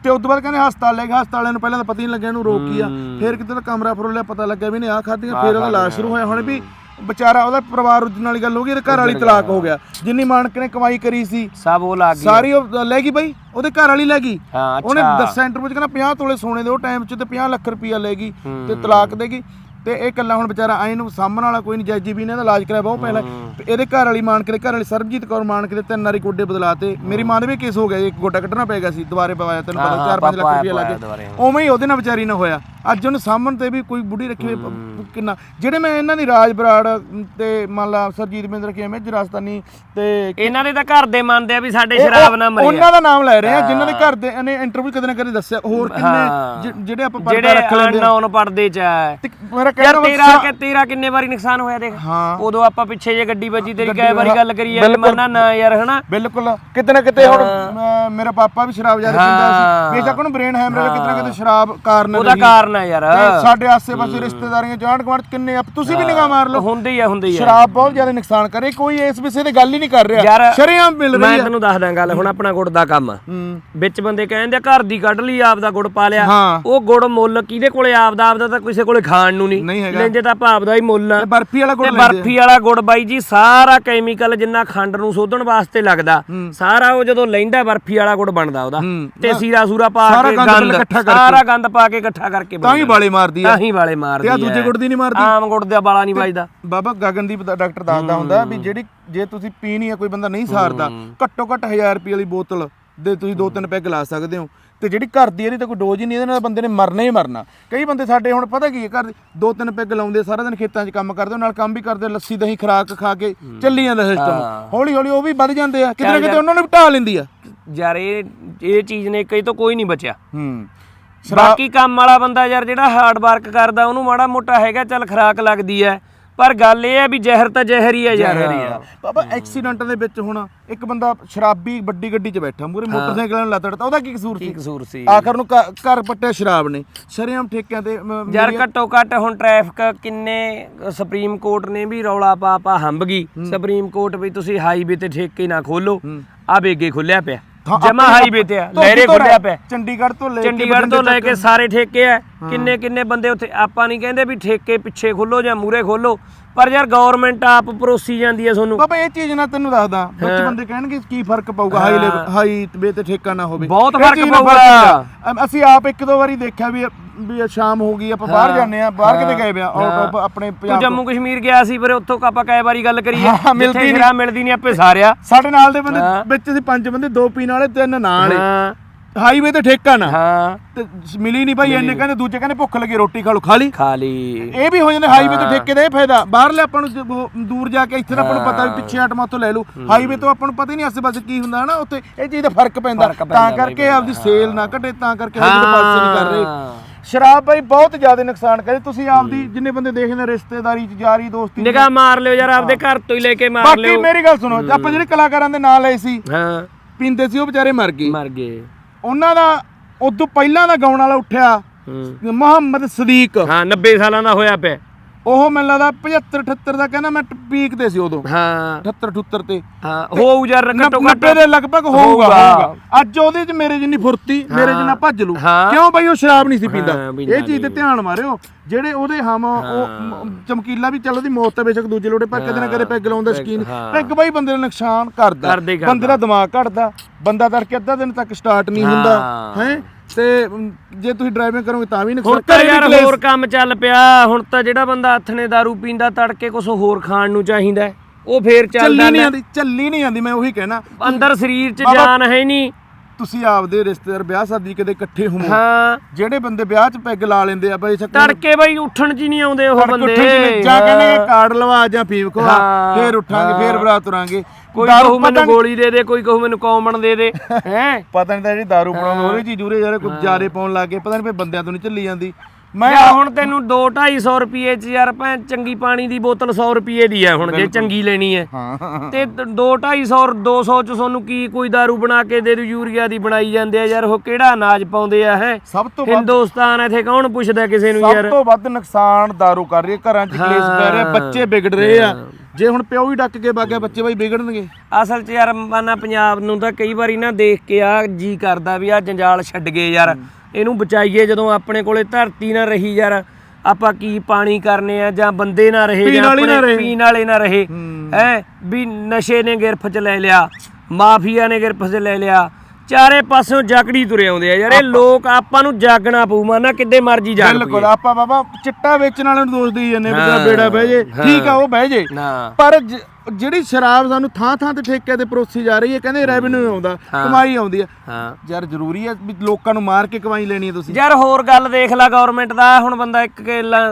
ਤੇ ਉਸ ਤੋਂ ਬਾਅਦ ਕਹਿੰਦੇ ਹਸਪਤਾਲ ਲੈ ਗਏ ਹਸਪਤਾਲ ਨੂੰ ਪਹਿਲਾਂ ਤਾਂ ਪਤਾ ਹੀ ਨਹੀਂ ਲੱਗਿਆ ਇਹਨੂੰ ਰੋਗ ਕੀ ਆ। ਫਿਰ ਕਿਤੇ ਦਾ ਕਮਰਾ ਫਰੋਲਿਆ ਪਤਾ ਲੱਗਿਆ ਵੀ ਨੇ ਆ ਖਾਧੀਆਂ ਫਿਰ ਉਹਦਾ ਇਲਾਜ ਸ਼ੁਰੂ ਹੋਇਆ ਹੁਣ ਵੀ ਵਿਚਾਰਾ ਉਹਦਾ ਪਰਿਵਾਰ ਉੱਜਣ ਵਾਲੀ ਗੱਲ ਹੋ ਗਈ ਇਹਦੇ ਘਰ ਵਾਲੀ ਤਲਾਕ ਹੋ ਗਿਆ। ਜਿੰਨੀ ਮਾਨਕ ਨੇ ਕਮਾਈ ਕਰੀ ਸੀ
ਸਭ ਉਹ ਲੱਗ ਗਈ
ਸਾਰੀ ਉਹ ਲੈ ਗਈ ਬਈ ਉਹਦੇ ਘਰ ਵਾਲੀ ਲੈ ਗਈ।
ਹਾਂ
ਉਹਨੇ
ਅੱਛਾ।
ਦੱਸਿਆ ਇੰਟਰਵਿਊ ਚ ਕਹਿੰਦਾ 50 ਤੋਲੇ ਸੋਨੇ ਦੇ ਉਹ ਟਾਈਮ 'ਚ ਤੇ 50 ਲੱਖ ਰੁਪਈਆ ਲੈ ਗਈ ਤੇ ਤਲਾਕ ਦੇ ਗਈ। ਤੇ ਇਹ ਕੱਲਾ ਹੁਣ ਵਿਚਾਰਾ ਆਏ ਨੂੰ ਸਾਹਮਣ ਵਾਲਾ ਕੋਈ ਨਹੀਂ ਜੱਜੀ ਵੀ ਨੇ ਇਹਦਾ ਇਲਾਜ ਕਰਾਇਆ ਬਹੁਤ ਪਹਿਲਾਂ ਤੇ ਇਹਦੇ ਘਰ ਵਾਲੀ ਮਾਨਕ ਦੇ ਘਰ ਵਾਲੀ ਸਰਬਜੀਤ ਕੌਰ ਮਾਨਕ ਦੇ ਤਿੰਨ ਵਾਰੀ ਗੋਡੇ ਬਦਲਾਤੇ ਮੇਰੀ ਮਾਂ ਦੇ ਵੀ ਕੇਸ ਹੋ ਗਿਆ ਇੱਕ ਗੋਡਾ ਕੱਢਣਾ ਪੈ ਗਿਆ ਸੀ ਦੁਬਾਰੇ ਪਵਾਇਆ ਤੈਨੂੰ ਪਤਾ
ਹਾਂ,
4-5 ਲੱਖ ਰੁਪਏ ਲੱਗੇ। ਉਵੇਂ ਹੀ ਉਹਦੇ ਨਾਲ ਵਿਚਾਰੀ ਨਾਲ ਹੋਇਆ। ਅੱਜ ਉਹਨੂੰ ਸਾਹਮਣ ਤੇ ਵੀ ਕੋਈ ਬੁੱਢੀ ਰੱਖੀ ਹੋਈ ਕਿੰਨਾ। ਜਿਹੜੇ ਮੈਂ ਇਹਨਾਂ ਦੀ ਰਾਜ ਬਰਾੜ ਤੇ ਮੰਨ ਲਾ ਸਰਜੀਤ ਮਿੰਦਰ ਕੀ ਮੈਂ ਜਰਾਸਤਾਨੀ ਤੇ
ਇਹਨਾਂ ਦੇ ਤਾਂ ਘਰ ਦੇ ਮੰਨਦੇ ਆ ਵੀ ਸਾਡੇ ਸ਼ਰਾਬ ਨਾ ਮਰੇ।
ਉਹਨਾਂ ਦਾ ਨਾਮ ਲੈ ਰਹੇ ਆ ਜਿਨ੍ਹਾਂ ਦੇ ਘਰ ਦੇ ਨੇ ਇੰਟਰਵਿਊ ਕਦੇ ਨਾ ਕਦੇ ਦੱਸਿਆ ਹੋਰ। ਕਿੰਨੇ ਜਿਹੜੇ ਆਪਾਂ ਪਰਦਾ
ਜਿਹੜੇ
ਰੱਖ ਲੈਂਦੇ ਆ।
ਅਨਨੋਨ ਪੜਦੇ ਚ ਆ।
ਮੇਰਾ
ਯਾਰ ਤੇਰਾ
ਸਾ-
ਕਿ ਤੇਰਾ ਕਿੰਨੇ ਵਾਰੀ ਨੁਕਸਾਨ ਹੋਇਆ ਦੇਖ।
ਹਾਂ।
ਉਦੋਂ ਆਪਾਂ ਪਿੱਛੇ ਜੇ ਗੱਡੀ ਵੱਜੀ ਤੇਰੀ
ਗੱਡੀ
ਕਈ ਵਾਰੀ
ਹਾਂ,
ਗੱਲ ਕਰੀ ਆ
ਬਿਲਕੁਲ।
ਮੰਨਾ ਨਾ ਯਾਰ ਹਨਾ?
ਬਿਲਕੁਲ। ਕਿਤੇ ਨਾ ਕਿਤੇ ਹੁਣ ਅਹ, ਮੇਰਾ ਪਾਪਾ ਵੀ ਸ਼ਰਾਬ ਜ਼ਿਆਦਾ ਪੀਂਦਾ
ਹਾਂ।
ਸੀ ਬੇਸ਼ੱਕ ਉਹਨੂੰ ਬ੍ਰੇਨ ਹੈਮਰੇਜ ਕਿਤੇ ਨਾ ਕਿਤੇ ਸ਼ਰਾਬ ਕਾਰਨ
ਉਹਦਾ
ਰਹੀ।
ਕਾਰਨ ਆ ਯਾਰ।
ਤੇ ਸਾਡੇ ਆਸੇ-ਪਾਸੇ ਰਿਸ਼ਤੇਦਾਰੀਆਂ ਜਾਣ ਕਿੰਨੇ ਤੁਸੀਂ ਵੀ ਨਿਗਾਹ ਮਾਰ ਲਓ।
ਹੁੰਦੀ ਆ ਹੁੰਦੀ ਆ।
ਸ਼ਰਾਬ ਬਹੁਤ ਜ਼ਿਆਦਾ ਨੁਕਸਾਨ ਕਰੇ। ਕੋਈ ਇਸ ਵਿਸ਼ੇ ਤੇ ਗੱਲ ਹੀ ਨਹੀਂ ਕਰ ਰਿਹਾ।
ਯਾਰ,
ਸ਼ਰੇਆਮ ਮਿਲ
ਮੈਂ ਤੈਨੂੰ ਦੱਸਦਾ ਗੱਲ ਹੁਣ ਆਪਣਾ ਗੁੜ ਦਾ ਕੰਮ। ਵਿੱਚ ਬੰਦੇ ਕਹਿੰਦੇ ਘਰ ਦੀ ਕੱਢ ਲਈ ਆਪ ਦਾ ਗੁੜ ਪਾ ਲਿਆ। ਉਹ ਗੁੜ ਮੁੱਲ ਕਿਹਦੇ ਕੋਲੇ? ਆਪ ਦਾ ਆਪ ਦਾ ਤਾਂ ਕਿਸੇ ਕੋਲੇ ਖਾਣ ਨੂੰ
ਨਹੀਂ।
ਨਹੀਂ
ਹੈਗਾ।
ਲੈਂਦੇ ਤਾਂ ਆਪਾਂ ਆਪ ਦਾ ਹੀ ਮੁੱਲ ਆ
ਤੇ ਬਰਫੀ ਵਾਲਾ ਗੁੜ
ਤੇ
ਲੈਂਦੇ ਆ।
ਬਰਫੀ ਵਾਲਾ ਗੁੜ ਬਾਈ ਜੀ ਸਾਰਾ ਕੈਮੀਕਲ ਜਿੰਨਾ ਖੰਡ ਨੂੰ ਸੋਧਣ ਵਾਸਤੇ ਲੱਗਦਾ ਸਾਰਾ ਉਹ ਜਦੋਂ ਲੈਂਦਾ ਬਰਫੀ ਵਾਲਾ ਗੁੜ ਬਣਦਾ ਉਹਦਾ
ਹੂੰ।
ਤੇ ਸੀਰਾ ਸੂਰਾ ਪਾ
ਸਾਰਾ
ਕੇ
ਗੰਦ
ਗੰਦ
ਇਕੱਠਾ ਕਰਕੇ।
ਸਾਰਾ ਗੰਦ ਪਾ ਕੇ ਇਕੱਠਾ ਕਰਕੇ
ਤਾਂ ਹੀ
ਬਣਦਾ।
ਵਾਲੇ ਮਾਰਦੀ ਆ
ਤਾਂ ਹੀ ਵਾਲੇ ਮਾਰਦੀ
ਤੇ ਆ ਦੂਜੇ
ਹੈ।
ਗੁੜ ਦੀ ਨਹੀਂ ਮਾਰਦੀ
ਆਮ ਗੁੜ ਦਾ ਬਾਲਾ ਨਹੀਂ ਵੱਜਦਾ
ਬਾਬਾ ਗਗਨਦੀਪ ਦਾ ਡਾਕਟਰ ਦੱਸਦਾ ਹੁੰਦਾ ਵੀ ਜਿਹੜੀ ਜੇ ਤੁਸੀਂ ਪੀਣੀ ਆ ਕੋਈ ਬੰਦਾ ਨਹੀਂ ਸਾਰਦਾ ਘੱਟੋ ਘੱਟ 1000 ਰੁਪਏ ਵਾਲੀ ਬੋਤਲ ਦੇ ਤੁਸੀਂ ਦੋ ਤਿੰਨ ਪੈਗ ਲਾ ਸਕਦੇ ਹੋ ਤੇ ਜਿਹੜੀ ਘਰ ਦੀ ਇਹਦੀ ਤਾਂ ਕੋਈ ਡੋਜ਼ ਹੀ ਨਹੀਂ ਇਹਦੇ ਨਾਲ ਬੰਦੇ ਨੇ ਮਰਨਾ ਹੀ ਮਰਨਾ। ਕਈ ਬੰਦੇ ਸਾਡੇ ਹੁਣ ਪਤਾ ਕੀ ਹੈ ਘਰ ਦੇ ਦੋ ਤਿੰਨ ਪੈਗ ਲਾਉਂਦੇ ਸਾਰਾ ਦਿਨ ਖੇਤਾਂ 'ਚ ਕੰਮ ਕਰਦੇ ਨਾਲ ਕੰਮ ਵੀ ਕਰਦੇ ਲੱਸੀ ਦਹੀਂ ਖਰਾਕ ਖਾ ਕੇ ਚੱਲੀ ਜਾਂਦਾ ਸਿਸਟਮ ਹੌਲੀ ਹੌਲੀ ਉਹ ਵੀ ਵੱਧ ਜਾਂਦੇ ਆ ਕਿਤੇ ਨਾ ਕਿਤੇ ਉਹਨਾਂ ਨੂੰ ਢਾ ਲੈਂਦੀ ਆ।
ਯਾਰ ਇਹ ਇਹ ਚੀਜ਼ ਨੇ ਕਈ ਤੋਂ ਕੋਈ ਨਹੀਂ ਬਚਿਆ।
ਹੂੰ।
ਬਾਕੀ ਕੰਮ ਵਾਲਾ ਬੰਦਾ ਯਾਰ ਜਿਹੜਾ ਹਾਰਡ ਵਰਕ ਕਰਦਾ ਉਹਨੂੰ ਮਾੜਾ ਮੋਟਾ ਹੈਗਾ ਚੱਲ ਖਰਾਕ ਲੱਗਦੀ ਹੈ। ਪਰ ਗੱਲ ਇਹ ਹੈ ਵੀ ਜ਼ਹਿਰ ਤਾਂ ਜ਼ਹਿਰ ਹੀ ਹੈ ਯਾਰ।
ਬਾਬਾ ਐਕਸੀਡੈਂਟਾਂ ਦੇ ਵਿੱਚ ਹੁਣ ਇੱਕ ਬੰਦਾ ਸ਼ਰਾਬੀ ਵੱਡੀ ਗੱਡੀ 'ਚ ਬੈਠਾ ਮੂਰੇ ਮੋਟਰਸਾਈਕਲ ਨਾਲ ਲੱਤ ਉਹਦਾ ਕੀ ਕਸੂਰ
ਕੀ
ਸੀ
ਕਸੂਰ ਸੀ?
ਆਖਰ ਨੂੰ ਘਰ ਪੱਟਿਆ ਸ਼ਰਾਬ ਨੇ। ਸ਼ਰੇਆਮ ਠੇਕਿਆਂ ਤੇ
ਯਾਰ ਘੱਟੋ ਘੱਟ ਹੁਣ ਟ੍ਰੈਫਿਕ ਕਿੰਨੇ ਸੁਪਰੀਮ ਕੋਰਟ ਨੇ ਵੀ ਰੌਲਾ ਪਾ ਪਾ ਹੰਬ ਗਈ। ਸੁਪਰੀਮ ਕੋਰਟ ਵੀ ਤੁਸੀਂ ਹਾਈਵੇ ਤੇ ਠੇਕੇ ਨਾ ਖੋਲੋ। ਆ ਬੇਗੇ ਖੁੱਲਿਆ ਪਿਆ।
ਹਾਂ,
ਜਮਾ
ਆਪਣੇ
ਹਾਈਵੇ ਤੇ ਆ
ਧੋਬੀ
ਲਹਿਰੇ
ਤੋਂ
ਖੁੱਲਿਆ ਪਿਆ
ਚੰਡੀਗੜ੍ਹ ਤੋਂ ਲੈ ਕੇ
ਚੰਡੀਗੜ੍ਹ ਤੋਂ
ਬਠਿੰਡੇ
ਲੈ ਕੇ ਸਾਰੇ ਠੇਕੇ ਆ ਕਿੰਨੇ ਕਿੰਨੇ ਬੰਦੇ ਉੱਥੇ ਆਪਾਂ ਨਹੀਂ ਕਹਿੰਦੇ ਵੀ ਠੇਕੇ ਪਿੱਛੇ ਖੋਲੋ ਜਾਂ ਮੂਰੇ ਖੋਲੋ ਪਰ ਯਾਰ ਗਵਰਨਮੈਂਟ ਆਪ ਪਰੋਸੀ ਜਾਂਦੀ ਹੈ ਤੁਹਾਨੂੰ।
ਬਾਬਾ ਇਹ ਚੀਜ਼ ਨਾ ਤੈਨੂੰ ਦੱਸਦਾ ਵਿੱਚ ਬੰਦੇ ਕਹਿਣਗੇ ਕੀ ਫ਼ਰਕ ਪਊਗਾ ਹਾਈ ਲੈਵਲ ਹਾਈ ਵੇ ਤੇ ਠੇਕਾ ਨਾ ਹੋਵੇ।
ਬਹੁਤ ਫ਼ਰਕ ਪਊਗਾ।
ਅਸੀਂ ਆਪ ਇੱਕ ਦੋ ਵਾਰੀ ਦੇਖਿਆ ਵੀ ਵੀ ਸ਼ਾਮ ਹੋ ਗਈ ਆਪਾਂ ਬਾਹਰ ਜਾਂਦੇ ਆ ਬਾਹਰ ਕਿਤੇ ਗਏ ਵਿਆ ਆਊਟ ਆਫ ਆਪਣੇ ਪੰਜਾਬ ਤੋਂ।
ਜੰਮੂ ਕਸ਼ਮੀਰ ਗਿਆ ਸੀ ਫਿਰ ਉੱਥੋਂ ਆਪਾਂ ਕਈ ਵਾਰੀ ਗੱਲ ਕਰੀਏ
ਮਿਲਦੀ ਨਹੀਂ।
ਮਿਲਦੀ ਨਹੀਂ ਆਪੇ ਸਾਰਿਆ।
ਸਾਡੇ ਨਾਲ ਦੇ ਬੰਦੇ। ਵਿੱਚ ਅਸੀਂ ਪੰਜ ਬੰਦੇ ਦੋ ਪੀਣ ਵਾਲੇ ਤਿੰਨ ਨਾਲ ਹਾਈਵੇ ਤੇ ਠੇਕਾ ਨਾ।
ਹਾਂ।
ਤੇ ਮਿਲੀ ਨਹੀਂ ਭਾਈ ਇੰਨੇ ਕਹਿੰਦੇ ਦੂਜੇ ਕਹਿੰਦੇ ਭੁੱਖ ਲੱਗੀ ਰੋਟੀ ਖਾ ਲਓ ਖਾ ਲਈ।
ਖਾਲੀ।
ਇਹ ਵੀ ਹੋ ਜਾਂਦੇ ਹਾਈਵੇ ਤੇ ਠੇਕੇ ਦਾ ਇਹ ਫਾਇਦਾ। ਬਾਹਰਲੇ ਆਪਾਂ ਨੂੰ ਦੂਰ ਜਾ ਕੇ ਇੱਥੇ ਤਾਂ ਆਪਾਂ ਨੂੰ ਪਤਾ ਵੀ ਪਿੱਛੇ ਆਟਮਾ ਉੱਥੋਂ ਲੈ ਲੂ ਹਾਈਵੇ ਤੋਂ ਆਪਾਂ ਨੂੰ ਪਤਾ ਹੀ ਨਹੀਂ ਆਸੇ-ਪਾਸੇ ਕੀ ਹੁੰਦਾ ਹੈ ਨਾ ਉੱਥੇ ਇਹ ਚੀਜ਼ ਦਾ ਫ਼ਰਕ ਪੈਂਦਾ। ਤਾਂ ਕਰਕੇ ਆਪਦੀ ਸੇਲ ਨਾ ਘਟੇ ਤਾਂ ਕਰਕੇ ਹਾਈਵੇ। ਪਾਸੇ ਨਹੀਂ ਕਰ ਰਹੇ। ਸ਼ਰਾਬ ਭਾਈ ਬਹੁਤ ਜ਼ਿਆਦਾ ਨੁਕਸਾਨ ਕਰੇ। ਤੁਸੀਂ ਆਪਦੀ ਜਿੰਨੇ ਬੰਦੇ ਦੇਖਦੇ ਰਿਸ਼ਤੇਦਾਰੀ ਚ ਯਾਰੀ ਦੋਸਤੀ ਚ।
ਨਿਗਾਹ ਮਾਰ ਲਿਓ ਯਾਰ ਆਪਦੇ ਘਰ ਤੋਂ ਹੀ ਲੈ ਕੇ ਮਾਰ
ਬਾਕੀ
ਲਿਓ।
ਮੇਰੀ ਗੱਲ ਸੁਣੋ ਆਪਾਂ ਜਿਹੜੇ ਕਲਾਕਾਰਾਂ ਦੇ ਨਾਂ ਲਏ ਸੀ
ਹਾਂ।
ਪੀਂਦੇ ਸੀ ਉਹ ਵਿਚਾਰੇ ਮਰ ਗਏ।
ਮਰ ਗਏ।
ਉਹਨਾਂ ਦਾ ਉਦੋਂ ਪਹਿਲਾਂ ਦਾ ਗਾਉਣ ਵਾਲਾ ਉੱਠਿਆ ਮੁਹੰਮਦ ਸਦੀਕ।
ਹਾਂ 90 ਸਾਲਾਂ ਦਾ ਹੋਇਆ ਪਿਆ।
ਉਹ ਮੈਨੂੰ ਲੱਗਦਾ 75 78 ਦਾ ਕਹਿੰਦਾ ਮੈਂ ਪੀਕ ਤੇ ਸੀ ਉਦੋਂ।
ਹਾਂ।
78 78 ਤੇ।
ਹਾਂ ਹੋਊ ਯਾਰ ਘੱਟੋ ਘੱਟ
90 ਦੇ ਲਗਭਗ ਹੋਊਗਾ ਅੱਜ ਉਹਦੇ ਚ ਮੇਰੇ ਜਿੰਨੀ ਫੁਰਤੀ ਮੇਰੇ ਜਿੰਨਾ ਭੱਜ ਲੂ। ਕਿਉਂ ਬਾਈ ਉਹ ਸ਼ਰਾਬ ਨਹੀਂ ਸੀ ਪੀਂਦਾ? ਇਹ ਚੀਜ਼ ਤੇ ਧਿਆਨ ਮਾਰਿਓ। ਜਿਹੜੇ ਉਹਦੇ ਹਮ ਉਹ ਚਮਕੀਲਾ ਵੀ ਚੱਲ ਉਹਦੀ ਮੌਤ ਤਾਂ ਬੇਸ਼ੱਕ ਦੂਜੇ ਲੋੜੇ ਪਰ ਕਦੇ ਨਾ ਕਦੇ ਪੈਗ ਲਾਉਂਦਾ ਸ਼ਕੀਨ। ਪੈਗ ਬਾਈ ਬੰਦੇ ਨੂੰ ਨੁਕਸਾਨ ਕਰਦਾ। ਬੰਦੇ ਦਾ ਦਿਮਾਗ ਘਟਦਾ। ਬੰਦਾ ਤੜਕੇ ਅੱਧਾ ਦਿਨ ਤੱਕ ਸਟਾਰਟ ਨਹੀਂ ਹੁੰਦਾ।
ਹਾਂ।
ਤੇ ਅਮ, ਜੇ ਤੁਸੀਂ ਡਰਾਈਵਿੰਗ ਕਰੋਗੇ ਤਾਂ ਵੀ
ਹੁਣ
ਨੁਕਸਾਨ
ਤਾਂ ਯਾਰ। ਹੋਰ ਕੰਮ ਚੱਲ ਪਿਆ ਹੁਣ ਤਾਂ ਜਿਹੜਾ ਬੰਦਾ ਹੱਥ ਨੇ दारू ਪੀਂਦਾ ਤੜਕੇ ਕੁਝ ਹੋਰ ਖਾਣ ਨੂੰ ਚਾਹੀਦਾ ਹੈ। ਉਹ ਫੇਰ ਚੱਲਦਾ
ਚੱਲੀ ਨਹੀਂ। ਆਂਦੀ ਚੱਲੀ ਨਹੀਂ ਆਂਦੀ ਮੈਂ ਉਹੀ ਕਹਿਣਾ
ਅੰਦਰ ਸਰੀਰ 'ਚ
ਬਾਬਾ-
ਜਾਨ ਹੈ ਨਹੀਂ
ਤੁਸੀਂ ਆਪਦੇ ਰਿਸ਼ਤੇਦਾਰ ਵਿਆਹ ਸ਼ਾਦੀ ਕਦੇ ਇਕੱਠੇ ਹੋਵੋ?
ਹਾਂ।
ਜਿਹੜੇ ਬੰਦੇ ਵਿਆਹ 'ਚ ਪੈਗ ਲਾ ਲੈਂਦੇ ਆ ਬਾਈ ਸ਼ੱਕ
ਤੜਕੇ ਬਈ ਉੱਠਣ 'ਚ ਹੀ ਨਹੀਂ ਆਉਂਦੇ ਉਹ ਬੰਦੇ।
ਜਾਂ ਕਹਿੰਦੇ ਕਾਰਡ ਲਵਾ ਜਾਂ ਫੀਮ ਖਵਾ ਫੇਰ ਉੱਠਾਂਗੇ ਫੇਰ ਬਰਾਤ ਤੁਰਾਂਗੇ।
ਕੋਈ ਕਹੂ ਮੈਨੂੰ ਗੋਲੀ ਦੇ ਦੇ ਕੋਈ ਕਹੂ ਮੈਨੂੰ ਕੌਮਣ ਦੇ ਦੇ। <laughs> ਹੈ?
ਪਤਾ ਨਹੀਂ ਤਾਂ ਜਿਹੜੀ ਦਾਰੂ ਬਣਾਉਂਦੇ ਉਹਦੇ ਚੀਜ਼ ਉਰੇ ਯਾਰ ਕੋਈ ਜਾਰੇ ਪਾਉਣ ਲੱਗ ਪਤਾ ਨਹੀਂ ਫੇ ਬੰਦਿਆਂ ਤੋਂ ਨਹੀਂ ਚੱਲੀ ਜਾਂਦੀ। ਮੈਂ
ਯਾਰ ਹੁਣ ਤੈਨੂੰ 2 250 ਰੁਪਏ 'ਚ ਯਾਰ ਭੈਣ ਚੰਗੀ ਪਾਣੀ ਦੀ ਬੋਤਲ 100 ਰੁਪਏ ਦੀ ਹੈ ਹੁਣ ਜੇ ਚੰਗੀ ਲੈਣੀ ਹੈ। ਤੇ 2 250 200 ਚ ਤੁਹਾਨੂੰ ਕੀ ਕੋਈ दारू ਬਣਾ ਕੇ ਦੇ ਦੂ ਯੂਰੀਆ ਦੀ ਬਣਾਈ ਜਾਂਦੇ ਆ ਯਾਰ ਉਹ ਕਿਹੜਾ ਅਨਾਜ ਪਾਉਂਦੇ ਆ ਹੈ?
ਸਭ ਤੋਂ ਵੱਧ
ਹਿੰਦੁਸਤਾਨ ਇੱਥੇ ਕੌਣ ਪੁੱਛਦਾ ਕਿਸੇ ਨੂੰ
ਸਭ
ਯਾਰ
ਤੋਂ ਵੱਧ ਨੁਕਸਾਨ ਦਾਰੂ ਕਰ ਰਹੀ ਹੈ ਘਰਾਂ 'ਚ ਕਲੇਸ਼ ਪੈ ਰਿਹਾ ਬੱਚੇ ਵਿਗੜ ਰਹੇ ਆ। ਜੇ ਹੁਣ ਪਿਓ ਹੀ ਡੱਕ ਕੇ ਬਾਗਿਆ ਬੱਚੇ ਬਾਈ ਵਿਗੜਨਗੇ।
ਅਸਲ 'ਚ ਯਾਰ ਮਾਨਾ ਪੰਜਾਬ ਨੂੰ ਤਾਂ ਕਈ ਵਾਰੀ ਨਾ ਦੇਖ ਕੇ ਆ ਜੀ ਕਰਦਾ ਵੀ ਆ ਜੰਜਾਲ ਛੱਡ ਗਏ ਯਾਰ। ਇਹਨੂੰ ਬਚਾਈਏ ਜਦੋਂ ਆਪਣੇ ਕੋਲੇ ਧਰਤੀ ਨਾ ਰਹੀ ਯਾਰ। ਆਪਾਂ ਕੀ ਪਾਣੀ ਕਰਨੇ ਆ ਜਾਂ ਬੰਦੇ ਨਾ ਰਹੇ ਜਾਂ ਆਪਣੇ। ਪੀਣ ਵਾਲੇ ਨਾ ਰਹੇ। ਹੈ। ਵੀ ਨਸ਼ੇ ਨੇ ਗਿਰਫ 'ਚ ਲੈ ਲਿਆ ਮਾਫੀਆ ਨੇ ਗਿਰਫ 'ਚ ਲੈ ਲਿਆ। ਚਾਰੇ ਪਾਸਿਓਂ ਜਾਗੜੀ ਤੁਰੇ ਆਉਂਦੇ ਆ ਯਾਰ ਇਹ ਲੋਕ ਆਪਾਂ ਨੂੰ ਜਾਗਣਾ ਪਊ ਮਾਨਾ ਕਿੱਦੇ ਮਰਜ਼ੀ ਜਾਗ
ਬਿਲਕੁਲ ਆਪਾਂ ਬਾਬਾ ਚਿੱਟਾ ਵੇਚਣ ਵਾਲਿਆਂ ਨੂੰ ਦੋਸ਼ ਦੇਈ ਜਾਂਦੇ ਵੀ ਤੇਰਾ ਬੇੜਾ ਬਹਿ ਜੇ। ਠੀਕ ਆ ਉਹ ਬਹਿ ਜੇ। ਪਰ ਜਿਹੜੀ ਸ਼ਰਾਬ ਸਾਨੂੰ ਥਾਂ ਥਾਂ ਤੇ ਠੇਕੇ ਤੇ ਪਰੋਸੀ ਜਾ ਰਹੀ ਹੈ ਕਹਿੰਦੇ ਰੈਵਨਿਊ ਆਉਂਦਾ ਕਮਾਈ ਆਉਂਦੀ ਹੈ
ਹਾਂ।
ਯਾਰ ਜ਼ਰੂਰੀ ਹੈ ਵੀ ਲੋਕਾਂ ਨੂੰ ਮਾਰ ਕੇ ਕਮਾਈ ਲੈਣੀ ਹੈ ਤੁਸੀਂ।
ਯਾਰ ਹੋਰ ਗੱਲ ਦੇਖ ਲੈ ਗਵਰਨਮੈਂਟ ਦਾ ਹੁਣ ਬੰਦਾ ਇੱਕ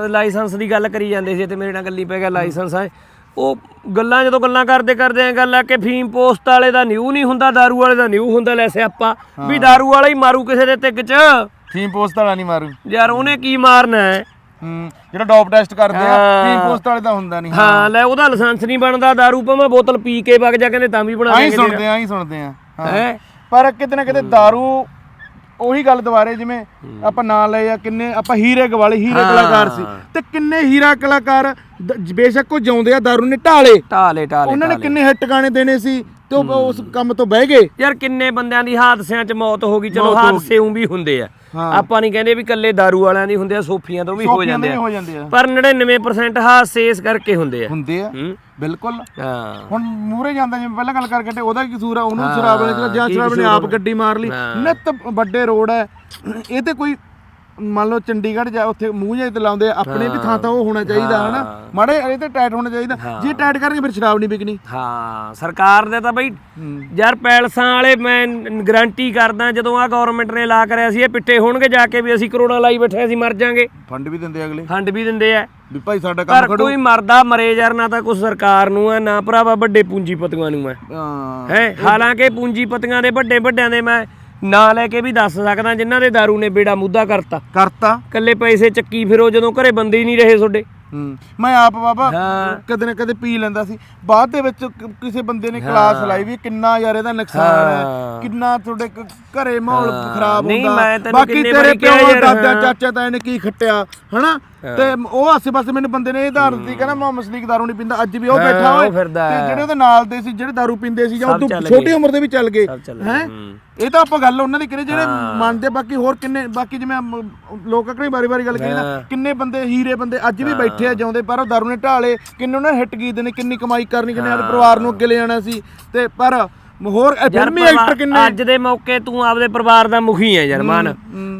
ਲਾਇਸੈਂਸ ਦੀ ਗੱਲ ਕਰੀ ਜਾਂਦੇ ਸੀ ਤੇ ਮੇਰੇ ਨਾਲ ਗੱਲੀ ਪੈ ਗਿਆ ਲਾਇਸੈਂਸ ਹੈ ਉਹ ਗੱਲਾਂ ਜਦੋਂ ਗੱਲਾਂ ਕਰਦੇ ਕਰਦੇ ਐ ਗੱਲ ਆ ਕਿ ਫੀਮ ਪੋਸਟ ਵਾਲੇ ਦਾ ਨਿਊ ਨਹੀਂ ਹੁੰਦਾ दारू ਵਾਲੇ ਦਾ ਨਿਊ ਹੁੰਦਾ ਲੈ ਸਿਆਪਾ ਵੀ दारू ਵਾਲਾ ਹੀ ਮਾਰੂ ਕਿਸੇ ਦੇ ਟਿੱਕ 'ਚ
ਫੀਮ ਪੋਸਟ ਵਾਲਾ ਨਹੀਂ ਮਾਰੂ
ਯਾਰ ਉਹਨੇ ਕੀ ਮਾਰਨਾ ਹੈ
ਹੂੰ ਜਿਹੜਾ ਡੋਪ ਟੈਸਟ ਕਰਦੇ ਆ
ਹਾਂ।
ਫੀਮ ਪੋਸਟ ਵਾਲੇ ਦਾ ਹੁੰਦਾ ਨਹੀਂ
ਹਾਂ ਲੈ ਉਹਦਾ ਲਾਇਸੈਂਸ ਨਹੀਂ ਬਣਦਾ दारू ਭਾਵੇਂ ਬੋਤਲ ਪੀ ਕੇ ਵਗ ਜਾ ਕਹਿੰਦੇ ਤਾਂ ਵੀ ਬਣਾ
ਆਈ
ਦੇਣਗੇ
ਸੁਣਦੇ ਆ ਆਈ ਸੁਣਦੇ ਆ ਹਾਂ।
ਹੈ
ਪਰ ਕਿਤੇ ਨਾ ਕਿਤੇ दारू ਉਹੀ ਗੱਲ ਦੁਬਾਰੇ ਜਿਵੇਂ ਆਪਾਂ ਨਾਂ ਲਏ ਆ ਕਿੰਨੇ ਆਪਾਂ ਹੀਰੇ ਗਵਾਲੇ ਹੀਰੇ ਕਲਾਕਾਰ ਸੀ। ਤੇ ਕਿੰਨੇ ਹੀਰਾ ਕਲਾਕਾਰ ਦ- ਬੇਸ਼ੱਕ ਉਹ ਜਿਉਂਦੇ ਆ दारू ਨੇ ਢਾਲੇ।
ਟਾਲੇ ਟਾਲੇ
ਉਹਨਾਂ ਨੇ ਕਿੰਨੇ ਹਿੱਟ ਗਾਣੇ ਦੇਣੇ ਸੀ। ਤੇ ਉਹ ਉਸ ਕੰਮ ਤੋਂ ਬਹਿ ਗਏ।
ਯਾਰ ਕਿੰਨੇ ਬੰਦਿਆਂ ਦੀ ਹਾਦਸਿਆਂ 'ਚ ਮੌਤ ਹੋ ਗਈ ਚਲੋ ਹਾਦਸੇ ਉਂ ਵੀ ਹੁੰਦੇ ਆ। ਆਪਾਂ ਨਹੀਂ ਕਹਿੰਦੇ ਵੀ ਕੱਲੇ दारू ਵਾਲਿਆਂ ਦੀ ਹੁੰਦੇ ਆ ਸੋਫੀਆਂ ਤੋਂ ਵੀ ਹੋ ਜਾਂਦੇ ਆ। ਪਰ 99% ਹਾਦਸੇ ਇਸ ਕਰਕੇ ਹੁੰਦੇ ਆ।
ਹੁੰਦੇ ਆ। ਬਿਲਕੁਲ।
ਹਾਂ।
ਹੁਣ ਮੂਰੇ ਜਾਂਦਾ ਜਿਵੇਂ ਪਹਿਲਾਂ ਗੱਲ ਕਰਕੇ ਉਹਦਾ ਕੀ ਕਸੂਰ ਆ? ਉਹਨੂੰ ਸ਼ਰਾਬ ਵਾਲੇ ਚਲਾ ਜਾਂ ਸ਼ਰਾਬ ਨੇ ਆਪ? ਗੱਡੀ ਮਾਰ ਲਈ। ਨਿੱਤ ਵੱਡੇ ਰੋਡ ਹੈ ਇਹ ਤੇ ਕੋਈ ਮੰਨ ਲਓ ਚੰਡੀਗੜ੍ਹ ਜਾ ਉੱਥੇ ਮੂੰਹ ਜਿਹੇ ਤੇ ਲਾਉਂਦੇ ਆ, ਆਪਣੇ ਵੀ ਥਾਂ ਤਾਂ ਉਹ ਹੋਣਾ ਚਾਹੀਦਾ ਹਨਾ? ਮਾੜੇ ਇਹ ਤੇ ਟਾਈਟ ਹੋਣਾ ਚਾਹੀਦਾ। ਜੇ ਟਾਈਟ ਕਰਕੇ ਫਿਰ ਸ਼ਰਾਬ ਨਹੀਂ ਵਿਕਣੀ।
ਹਾਂ ਸਰਕਾਰ ਦੇ ਤਾਂ ਬਈ ਯਾਰ ਪੈਲਸਾਂ ਵਾਲੇ ਮੈਂ ਗਾਰੰਟੀ ਕਰਦਾ ਜਦੋਂ ਆ ਗਵਰਨਮੈਂਟ ਨੇ ਲਾ ਕਰਿਆ ਸੀ ਇਹ ਪਿੱਟੇ ਹੋਣਗੇ ਜਾ ਕੇ ਵੀ ਅਸੀਂ ਕਰੋੜਾਂ ਲਾਈ ਬੈਠੇ ਅਸੀਂ ਮਰ ਜਾਾਂਗੇ।
ਫੰਡ ਵੀ ਦਿੰਦੇ ਅਗਲੇ।
ਫੰਡ ਵੀ ਦਿੰਦੇ ਆ।
ਵੀ ਭਾਈ ਸਾਡਾ ਕੰਮ
ਪਰ ਕੋਈ ਮਰਦਾ ਮਰੇ ਯਾਰ ਨਾ ਤਾਂ ਕੁਛ ਸਰਕਾਰ ਨੂੰ ਆ ਨਾ ਭਰਾਵਾ ਵੱਡੇ ਪੂੰਜੀਪਤੀਆਂ ਨੂੰ ਆ।
ਹਾਂ।
ਹੈ? ਹਾਲਾਂਕਿ ਪੂੰਜੀਪਤੀਆਂ ਦੇ ਵੱਡੇ ਵੱਡਿਆਂ ਦੇ ਮੈਂ ਨਾਂ ਲੈ ਕੇ ਵੀ ਦੱਸ ਸਕਦਾ ਜਿਨ੍ਹਾਂ ਦੇ दारू ਨੇ ਬੇੜਾ ਮੁੱਦਾ ਕਰਤਾ।
ਕਰਤਾ।
ਕੱਲੇ ਪੈਸੇ ਚੱਕੀ ਫਿਰੋ ਜਦੋਂ ਘਰੇ ਬੰਦੇ ਹੀ ਨਹੀਂ ਰਹੇ ਤੁਹਾਡੇ।
ਹੂੰ ਮੈਂ ਆਪ ਬਾਬਾ। ਕਦੇ ਨਾ ਕਦੇ ਪੀ ਲੈਂਦਾ ਸੀ। ਬਾਅਦ ਦੇ ਵਿੱਚ ਕਿਸੇ ਬੰਦੇ ਨੇ ਕਲਾਸ ਲਾਈ ਵੀ ਕਿੰਨਾ ਯਾਰ ਇਹਦਾ ਨੁਕਸਾਨ ਹੈ। ਕਿੰਨਾ ਤੁਹਾਡੇ ਘਰੇ ਮਾਹੌਲ ਖਰਾਬ ਹੁੰਦਾ। ਬਾਕੀ ਤੇਰੇ ਪਿਓ ਦਾਦਾ। ਚਾਚਾ ਤਾਏ ਨੇ ਕੀ ਖੱਟਿਆ ਹਨਾ? ਤੇ ਉਹ ਆਸੇ ਪਾਸੇ ਮੈਨੂੰ ਬੰਦੇ ਨੇ ਇਹ ਧਾਰ ਦਿੱਤੀ ਕਹਿੰਦਾ ਮੈਂ ਮਸਲੀਕ ਦਾਰੂ ਨਹੀਂ ਪੀਂਦਾ। ਅੱਜ ਵੀ ਉਹ ਬੈਠਾ ਹੋਏ ਤੇ। ਜਿਹੜੇ ਉਹਦੇ ਨਾਲ ਦੇ ਸੀ ਜਿਹੜੇ ਦਾਰੂ ਪੀਂਦੇ ਸੀ ਜਾਂ ਉਹ ਛੋਟੀ। ਉਮਰ ਦੇ ਵੀ ਚੱਲ ਗਏ ਹੈ। ਇਹ ਤਾਂ ਆਪਾਂ ਗੱਲ ਉਹਨਾਂ ਦੀ ਕਰੀ ਜਿਹੜੇ ਮੰਨਦੇ ਬਾਕੀ ਹੋਰ ਕਿੰਨੇ ਬਾਕੀ ਜਿਵੇਂ ਲੋਕ ਵਾਰੀ ਵਾਰੀ ਗੱਲ ਕਰੀ ਨਾ ਕਿੰਨੇ ਬੰਦੇ ਹੀਰੇ ਬੰਦੇ ਅੱਜ ਵੀ ਬੈਠੇ ਆ ਜਿਉਂਦੇ ਪਰ ਉਹ ਦਾਰੂ ਨੇ ਢਾਲੇ ਕਿੰਨੇ ਉਹਨਾਂ ਹਿੱਟ ਗੀਤ ਨੇ ਕਿੰਨੀ ਕਮਾਈ ਕਰਨੀ ਕਿੰਨੇ ਆਪਣੇ ਪਰਿਵਾਰ ਨੂੰ ਅੱਗੇ ਲੈ ਜਾਣਾ ਸੀ ਤੇ ਪਰ ਹੋਰ ਇਹ
ਯਾਰ
ਫਿਲਮੀ ਐਕਟਰ
ਪਰਿਵਾਰ-
ਕਿੰਨੇ?
ਅੱਜ ਦੇ ਮੌਕੇ ਤੂੰ ਆਪਦੇ ਪਰਿਵਾਰ ਦਾ ਮੁਖੀ ਹੈ ਯਾਰ ਮਾਨ।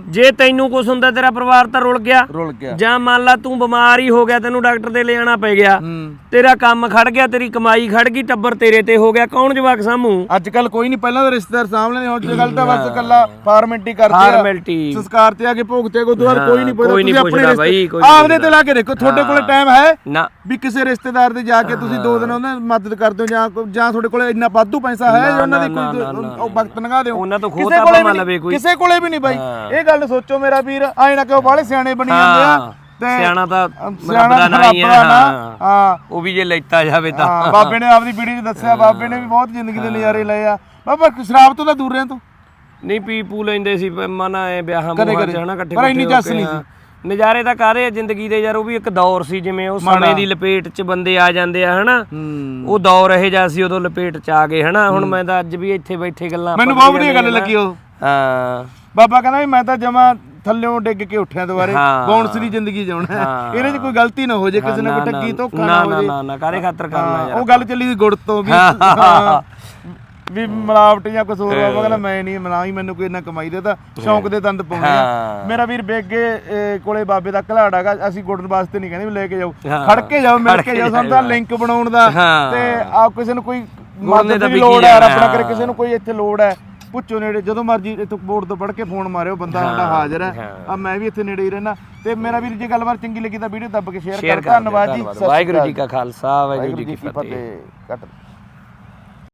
ਜੇ ਤੈਨੂੰ ਕੁਝ ਹੁੰਦਾ ਤੇਰਾ ਪਰਿਵਾਰ ਤਾਂ ਰੁਲ ਗਿਆ।
ਰੁਲ ਗਿਆ।
ਜਾਂ ਮੰਨ ਲਾ ਤੂੰ ਬਿਮਾਰ ਹੀ ਹੋ ਗਿਆ ਤੈਨੂੰ ਡਾਕਟਰ ਦੇ ਲੈ ਜਾਣਾ ਪੈ ਗਿਆ। ਤੇਰਾ ਕੰਮ ਖੜ ਗਿਆ ਤੇਰੀ ਕਮਾਈ ਖੜ ਗਈ ਟੱਬਰ ਤੇਰੇ ਤੇ ਹੋ ਗਿਆ ਕੌਣ ਜਵਾਕ ਸਾਮੂ
ਅੱਜ ਕੱਲ ਕੋਈ ਨਹੀਂ ਪਹਿਲਾਂ ਤਾਂ ਰਿਸ਼ਤੇਦਾਰ ਸਾਹਮਣੇ ਨੇ ਹੁਣ ਗੱਲ ਤਾਂ ਬਸ ਕੱਲਾ ਫਾਰਮੈਲਿਟੀ ਕਰਦੇ ਆ।
ਫਾਰਮੈਲਿਟੀ।
ਸੰਸਕਾਰ ਤੇ ਆ ਕੇ ਭੋਗ ਤੇ ਕੋ ਦੁਆਰ ਕੋਈ ਨਹੀਂ ਪੁੱਛਦਾ ਤੁਸੀਂ ਆਪਣੇ
ਬਾਈ,
ਰਿਸ਼ਤੇ
ਕੋਈ
ਆਪਦੇ ਤੇ ਲਾ ਕੇ ਦੇਖੋ ਤੁਹਾਡੇ ਕੋਲ ਟਾਈਮ ਹੈ
ਨਾ।
ਵੀ ਕਿਸੇ ਰਿਸ਼ਤੇਦਾਰ ਦੇ ਜਾ ਕੇ ਤੁਸੀਂ ਦੋ ਦਿਨ ਉਹਨਾਂ ਦੀ ਮਦਦ ਕਰਦੇ ਹੋ ਜਾਂ ਜਾਂ ਤੁਹਾਡੇ ਕੋਲ ਇੰਨਾ ਵਾਧੂ ਪੈਸਾ ਹੈ ਜਾਂ ਉਹਨਾਂ ਦੀ ਕੋਈ ਉਹ ਵਕਤ ਲੰਘਾ ਦਿਓ।
ਉਹਨਾਂ ਤੋਂ ਖੋਹ
ਕਿਸੇ
ਤਾਂ
ਕੋਲੇ
ਭਾਵੇਂ
ਵੀ
ਲਵੇ
ਨਹੀਂ-
ਕੋਈ।
ਕਿਸੇ ਕੋਲੇ ਵੀ ਨਹੀਂ ਬਾਈ। ਇਹ ਗੱਲ ਸੋਚੋ ਮੇਰਾ ਵੀਰ ਆਏ ਨਾ ਕਿ ਉਹ ਬਾਹਲੇ ਸਿਆਣੇ ਬਣੀ ਜਾਂਦੇ ਆ।
ਸਿਆਣਾ ਤਾਂ
ਸਿਆਣਾ
ਦਾ
ਤਾਂ
ਨਾਂ। ਹੀ। ਹੈ, ਉਹ ਵੀ ਜੇ ਲੈਤਾ ਜਾਵੇ ਤਾਂ।
ਬਾਬੇ ਨੇ ਆਪਦੀ ਵੀਡੀਓ 'ਚ ਦੱਸਿਆ ਬਾਬੇ ਨੇ ਵੀ ਬਹੁਤ ਜ਼ਿੰਦਗੀ ਦੇ ਨਜ਼ਾਰੇ ਲਏ ਆ। ਬਾਬਾ ਸ਼ਰਾਬ ਤੋਂ ਤਾਂ ਦੂਰ ਰਹਿ ਤੂੰ।
ਨਹੀਂ ਪੀ ਪੂ ਲੈਂਦੇ ਸੀ ਮਨਾ ਐ ਵਿਆਹਾਂ
ਕਦੇ।
ਚ ਹਨਾ ਇਕੱਠੇ
ਪਰ ਇੰਨੀ
ਕੇ,
ਨਹੀਂ
ਹਾਂ। ਨਜ਼ਾਰੇ ਤਾਂ ਕਾਰੇ ਆ ਜ਼ਿੰਦਗੀ ਦੇ ਯਾਰ ਉਹ ਵੀ ਇੱਕ ਦੌਰ ਸੀ ਜਿਵੇਂ ਉਹ ਸਮੇਂ ਦੀ ਲਪੇਟ 'ਚ ਬੰਦੇ ਆ ਜਾਂਦੇ ਆ ਹਨਾ? ਉਹ ਦੌਰ ਇਹ ਜਿਹਾ ਸੀ ਉਦੋਂ ਲਪੇਟ 'ਚ ਆ ਗਏ ਹਨਾ? ਹੁਣ ਮੈਂ ਤਾਂ ਅੱਜ ਵੀ ਇੱਥੇ ਬੈਠੇ ਗੱਲਾਂ
ਮੈਨੂੰ ਬਹੁਤ ਵਧੀਆ ਗੱਲ ਲੱਗੀ ਉਹ।
ਹਾਂ।
ਬਾਬਾ ਕਹਿੰਦਾ ਵੀ ਮੈਂ ਤਾਂ ਜਮਾ ਥੱਲਿਓਂ ਡਿੱਗ ਕੇ ਉੱਠਿਆ ਦੁਬਾਰੇ। ਬੌਂਸ ਦੀ ਜ਼ਿੰਦਗੀ ਜਿਉਣਾ। ਇਹਦੇ 'ਚ ਕੋਈ ਗਲਤੀ ਨਾ ਹੋ ਜੇ ਕਿਸੇ ਨਾਲ ਕੋਈ ਠੱਗੀ ਧੋਖਾ ਨਾ
ਨਾ
ਹੋ
ਨਾ
ਜੇ।
ਨਾ ਨਾ ਕਾਰੇ ਖਾਤਰ ਕਰਨਾ ਯਾਰ
ਉਹ ਗੱਲ ਚੱਲੀ ਸੀ ਗੁੜ ਤੋਂ ਵੀ। <laughs> ਹਾਂ, ਵੀ ਮਿਲਾਵਟ ਜਾਂ ਹੋਰ ਬਾਬਾ ਕਹਿੰਦਾ ਮੈਂ ਨਹੀਂ ਮਿਲਾ ਹੀ ਮੈਨੂੰ ਕੋਈ ਇੰਨਾ ਕਮਾਈ ਦੇ ਤਾਂ ਸ਼ੌਂਕ ਦੇ ਦੰਦ ਪਾਉਣੇ ਆ। ਮੇਰਾ ਵੀਰ ਬੇਗੇ ਕੋਲੇ ਬਾਬੇ ਦਾ ਘਲਾੜ ਹੈਗਾ ਅਸੀਂ ਗੁੜ ਵਾਸਤੇ ਨਹੀਂ ਕਹਿੰਦੇ ਵੀ ਲੈ ਕੇ ਜਾਓ। ਖੜ ਕੇ ਜਾਓ ਮਿਲ ਕੇ ਜਾਓ ਸਾਨੂੰ ਤਾਂ ਲਿੰਕ ਬਣਾਉਣ ਦਾ। ਤੇ ਆ ਕਿਸੇ ਨੂੰ ਕੋਈ ਮਦਦ ਦੀ ਲੋੜ ਹੈ ਰੱਬ ਨਾ। ਕਰੇ ਕਿਸੇ ਨੂੰ ਕੋਈ ਇੱਥੇ ਲੋੜ ਹੈ। ਪੁੱਛੋ ਨੇੜੇ ਜਦੋਂ ਮਰਜ਼ੀ ਇੱਥੋਂ ਬੋਰਡ ਤੋਂ ਪੜ ਕੇ ਫੋਨ ਮਾਰਿਓ ਬੰਦਾ ਸਾਡਾ ਹਾਜ਼ਰ ਹੈ। ਆ ਮੈਂ ਵੀ ਇੱਥੇ ਨੇੜੇ ਹੀ ਰਹਿਣਾ ਤੇ ਮੇਰਾ ਵੀਰ ਜੇ ਗੱਲਬਾਤ ਚੰਗੀ ਲੱਗੀ ਤਾਂ ਵੀਡੀਓ ਦੱਬ ਕੇ ਸ਼ੇਅਰ ਕਰ। ਧੰਨਵਾਦ ਜੀ।
ਵਾਹਿਗੁਰੂ। ਜੀ ਕਾ ਖਾਲਸਾ ਵਾਹਿਗੁਰੂ ਜੀ ਕੀ ਫਤਿਹ।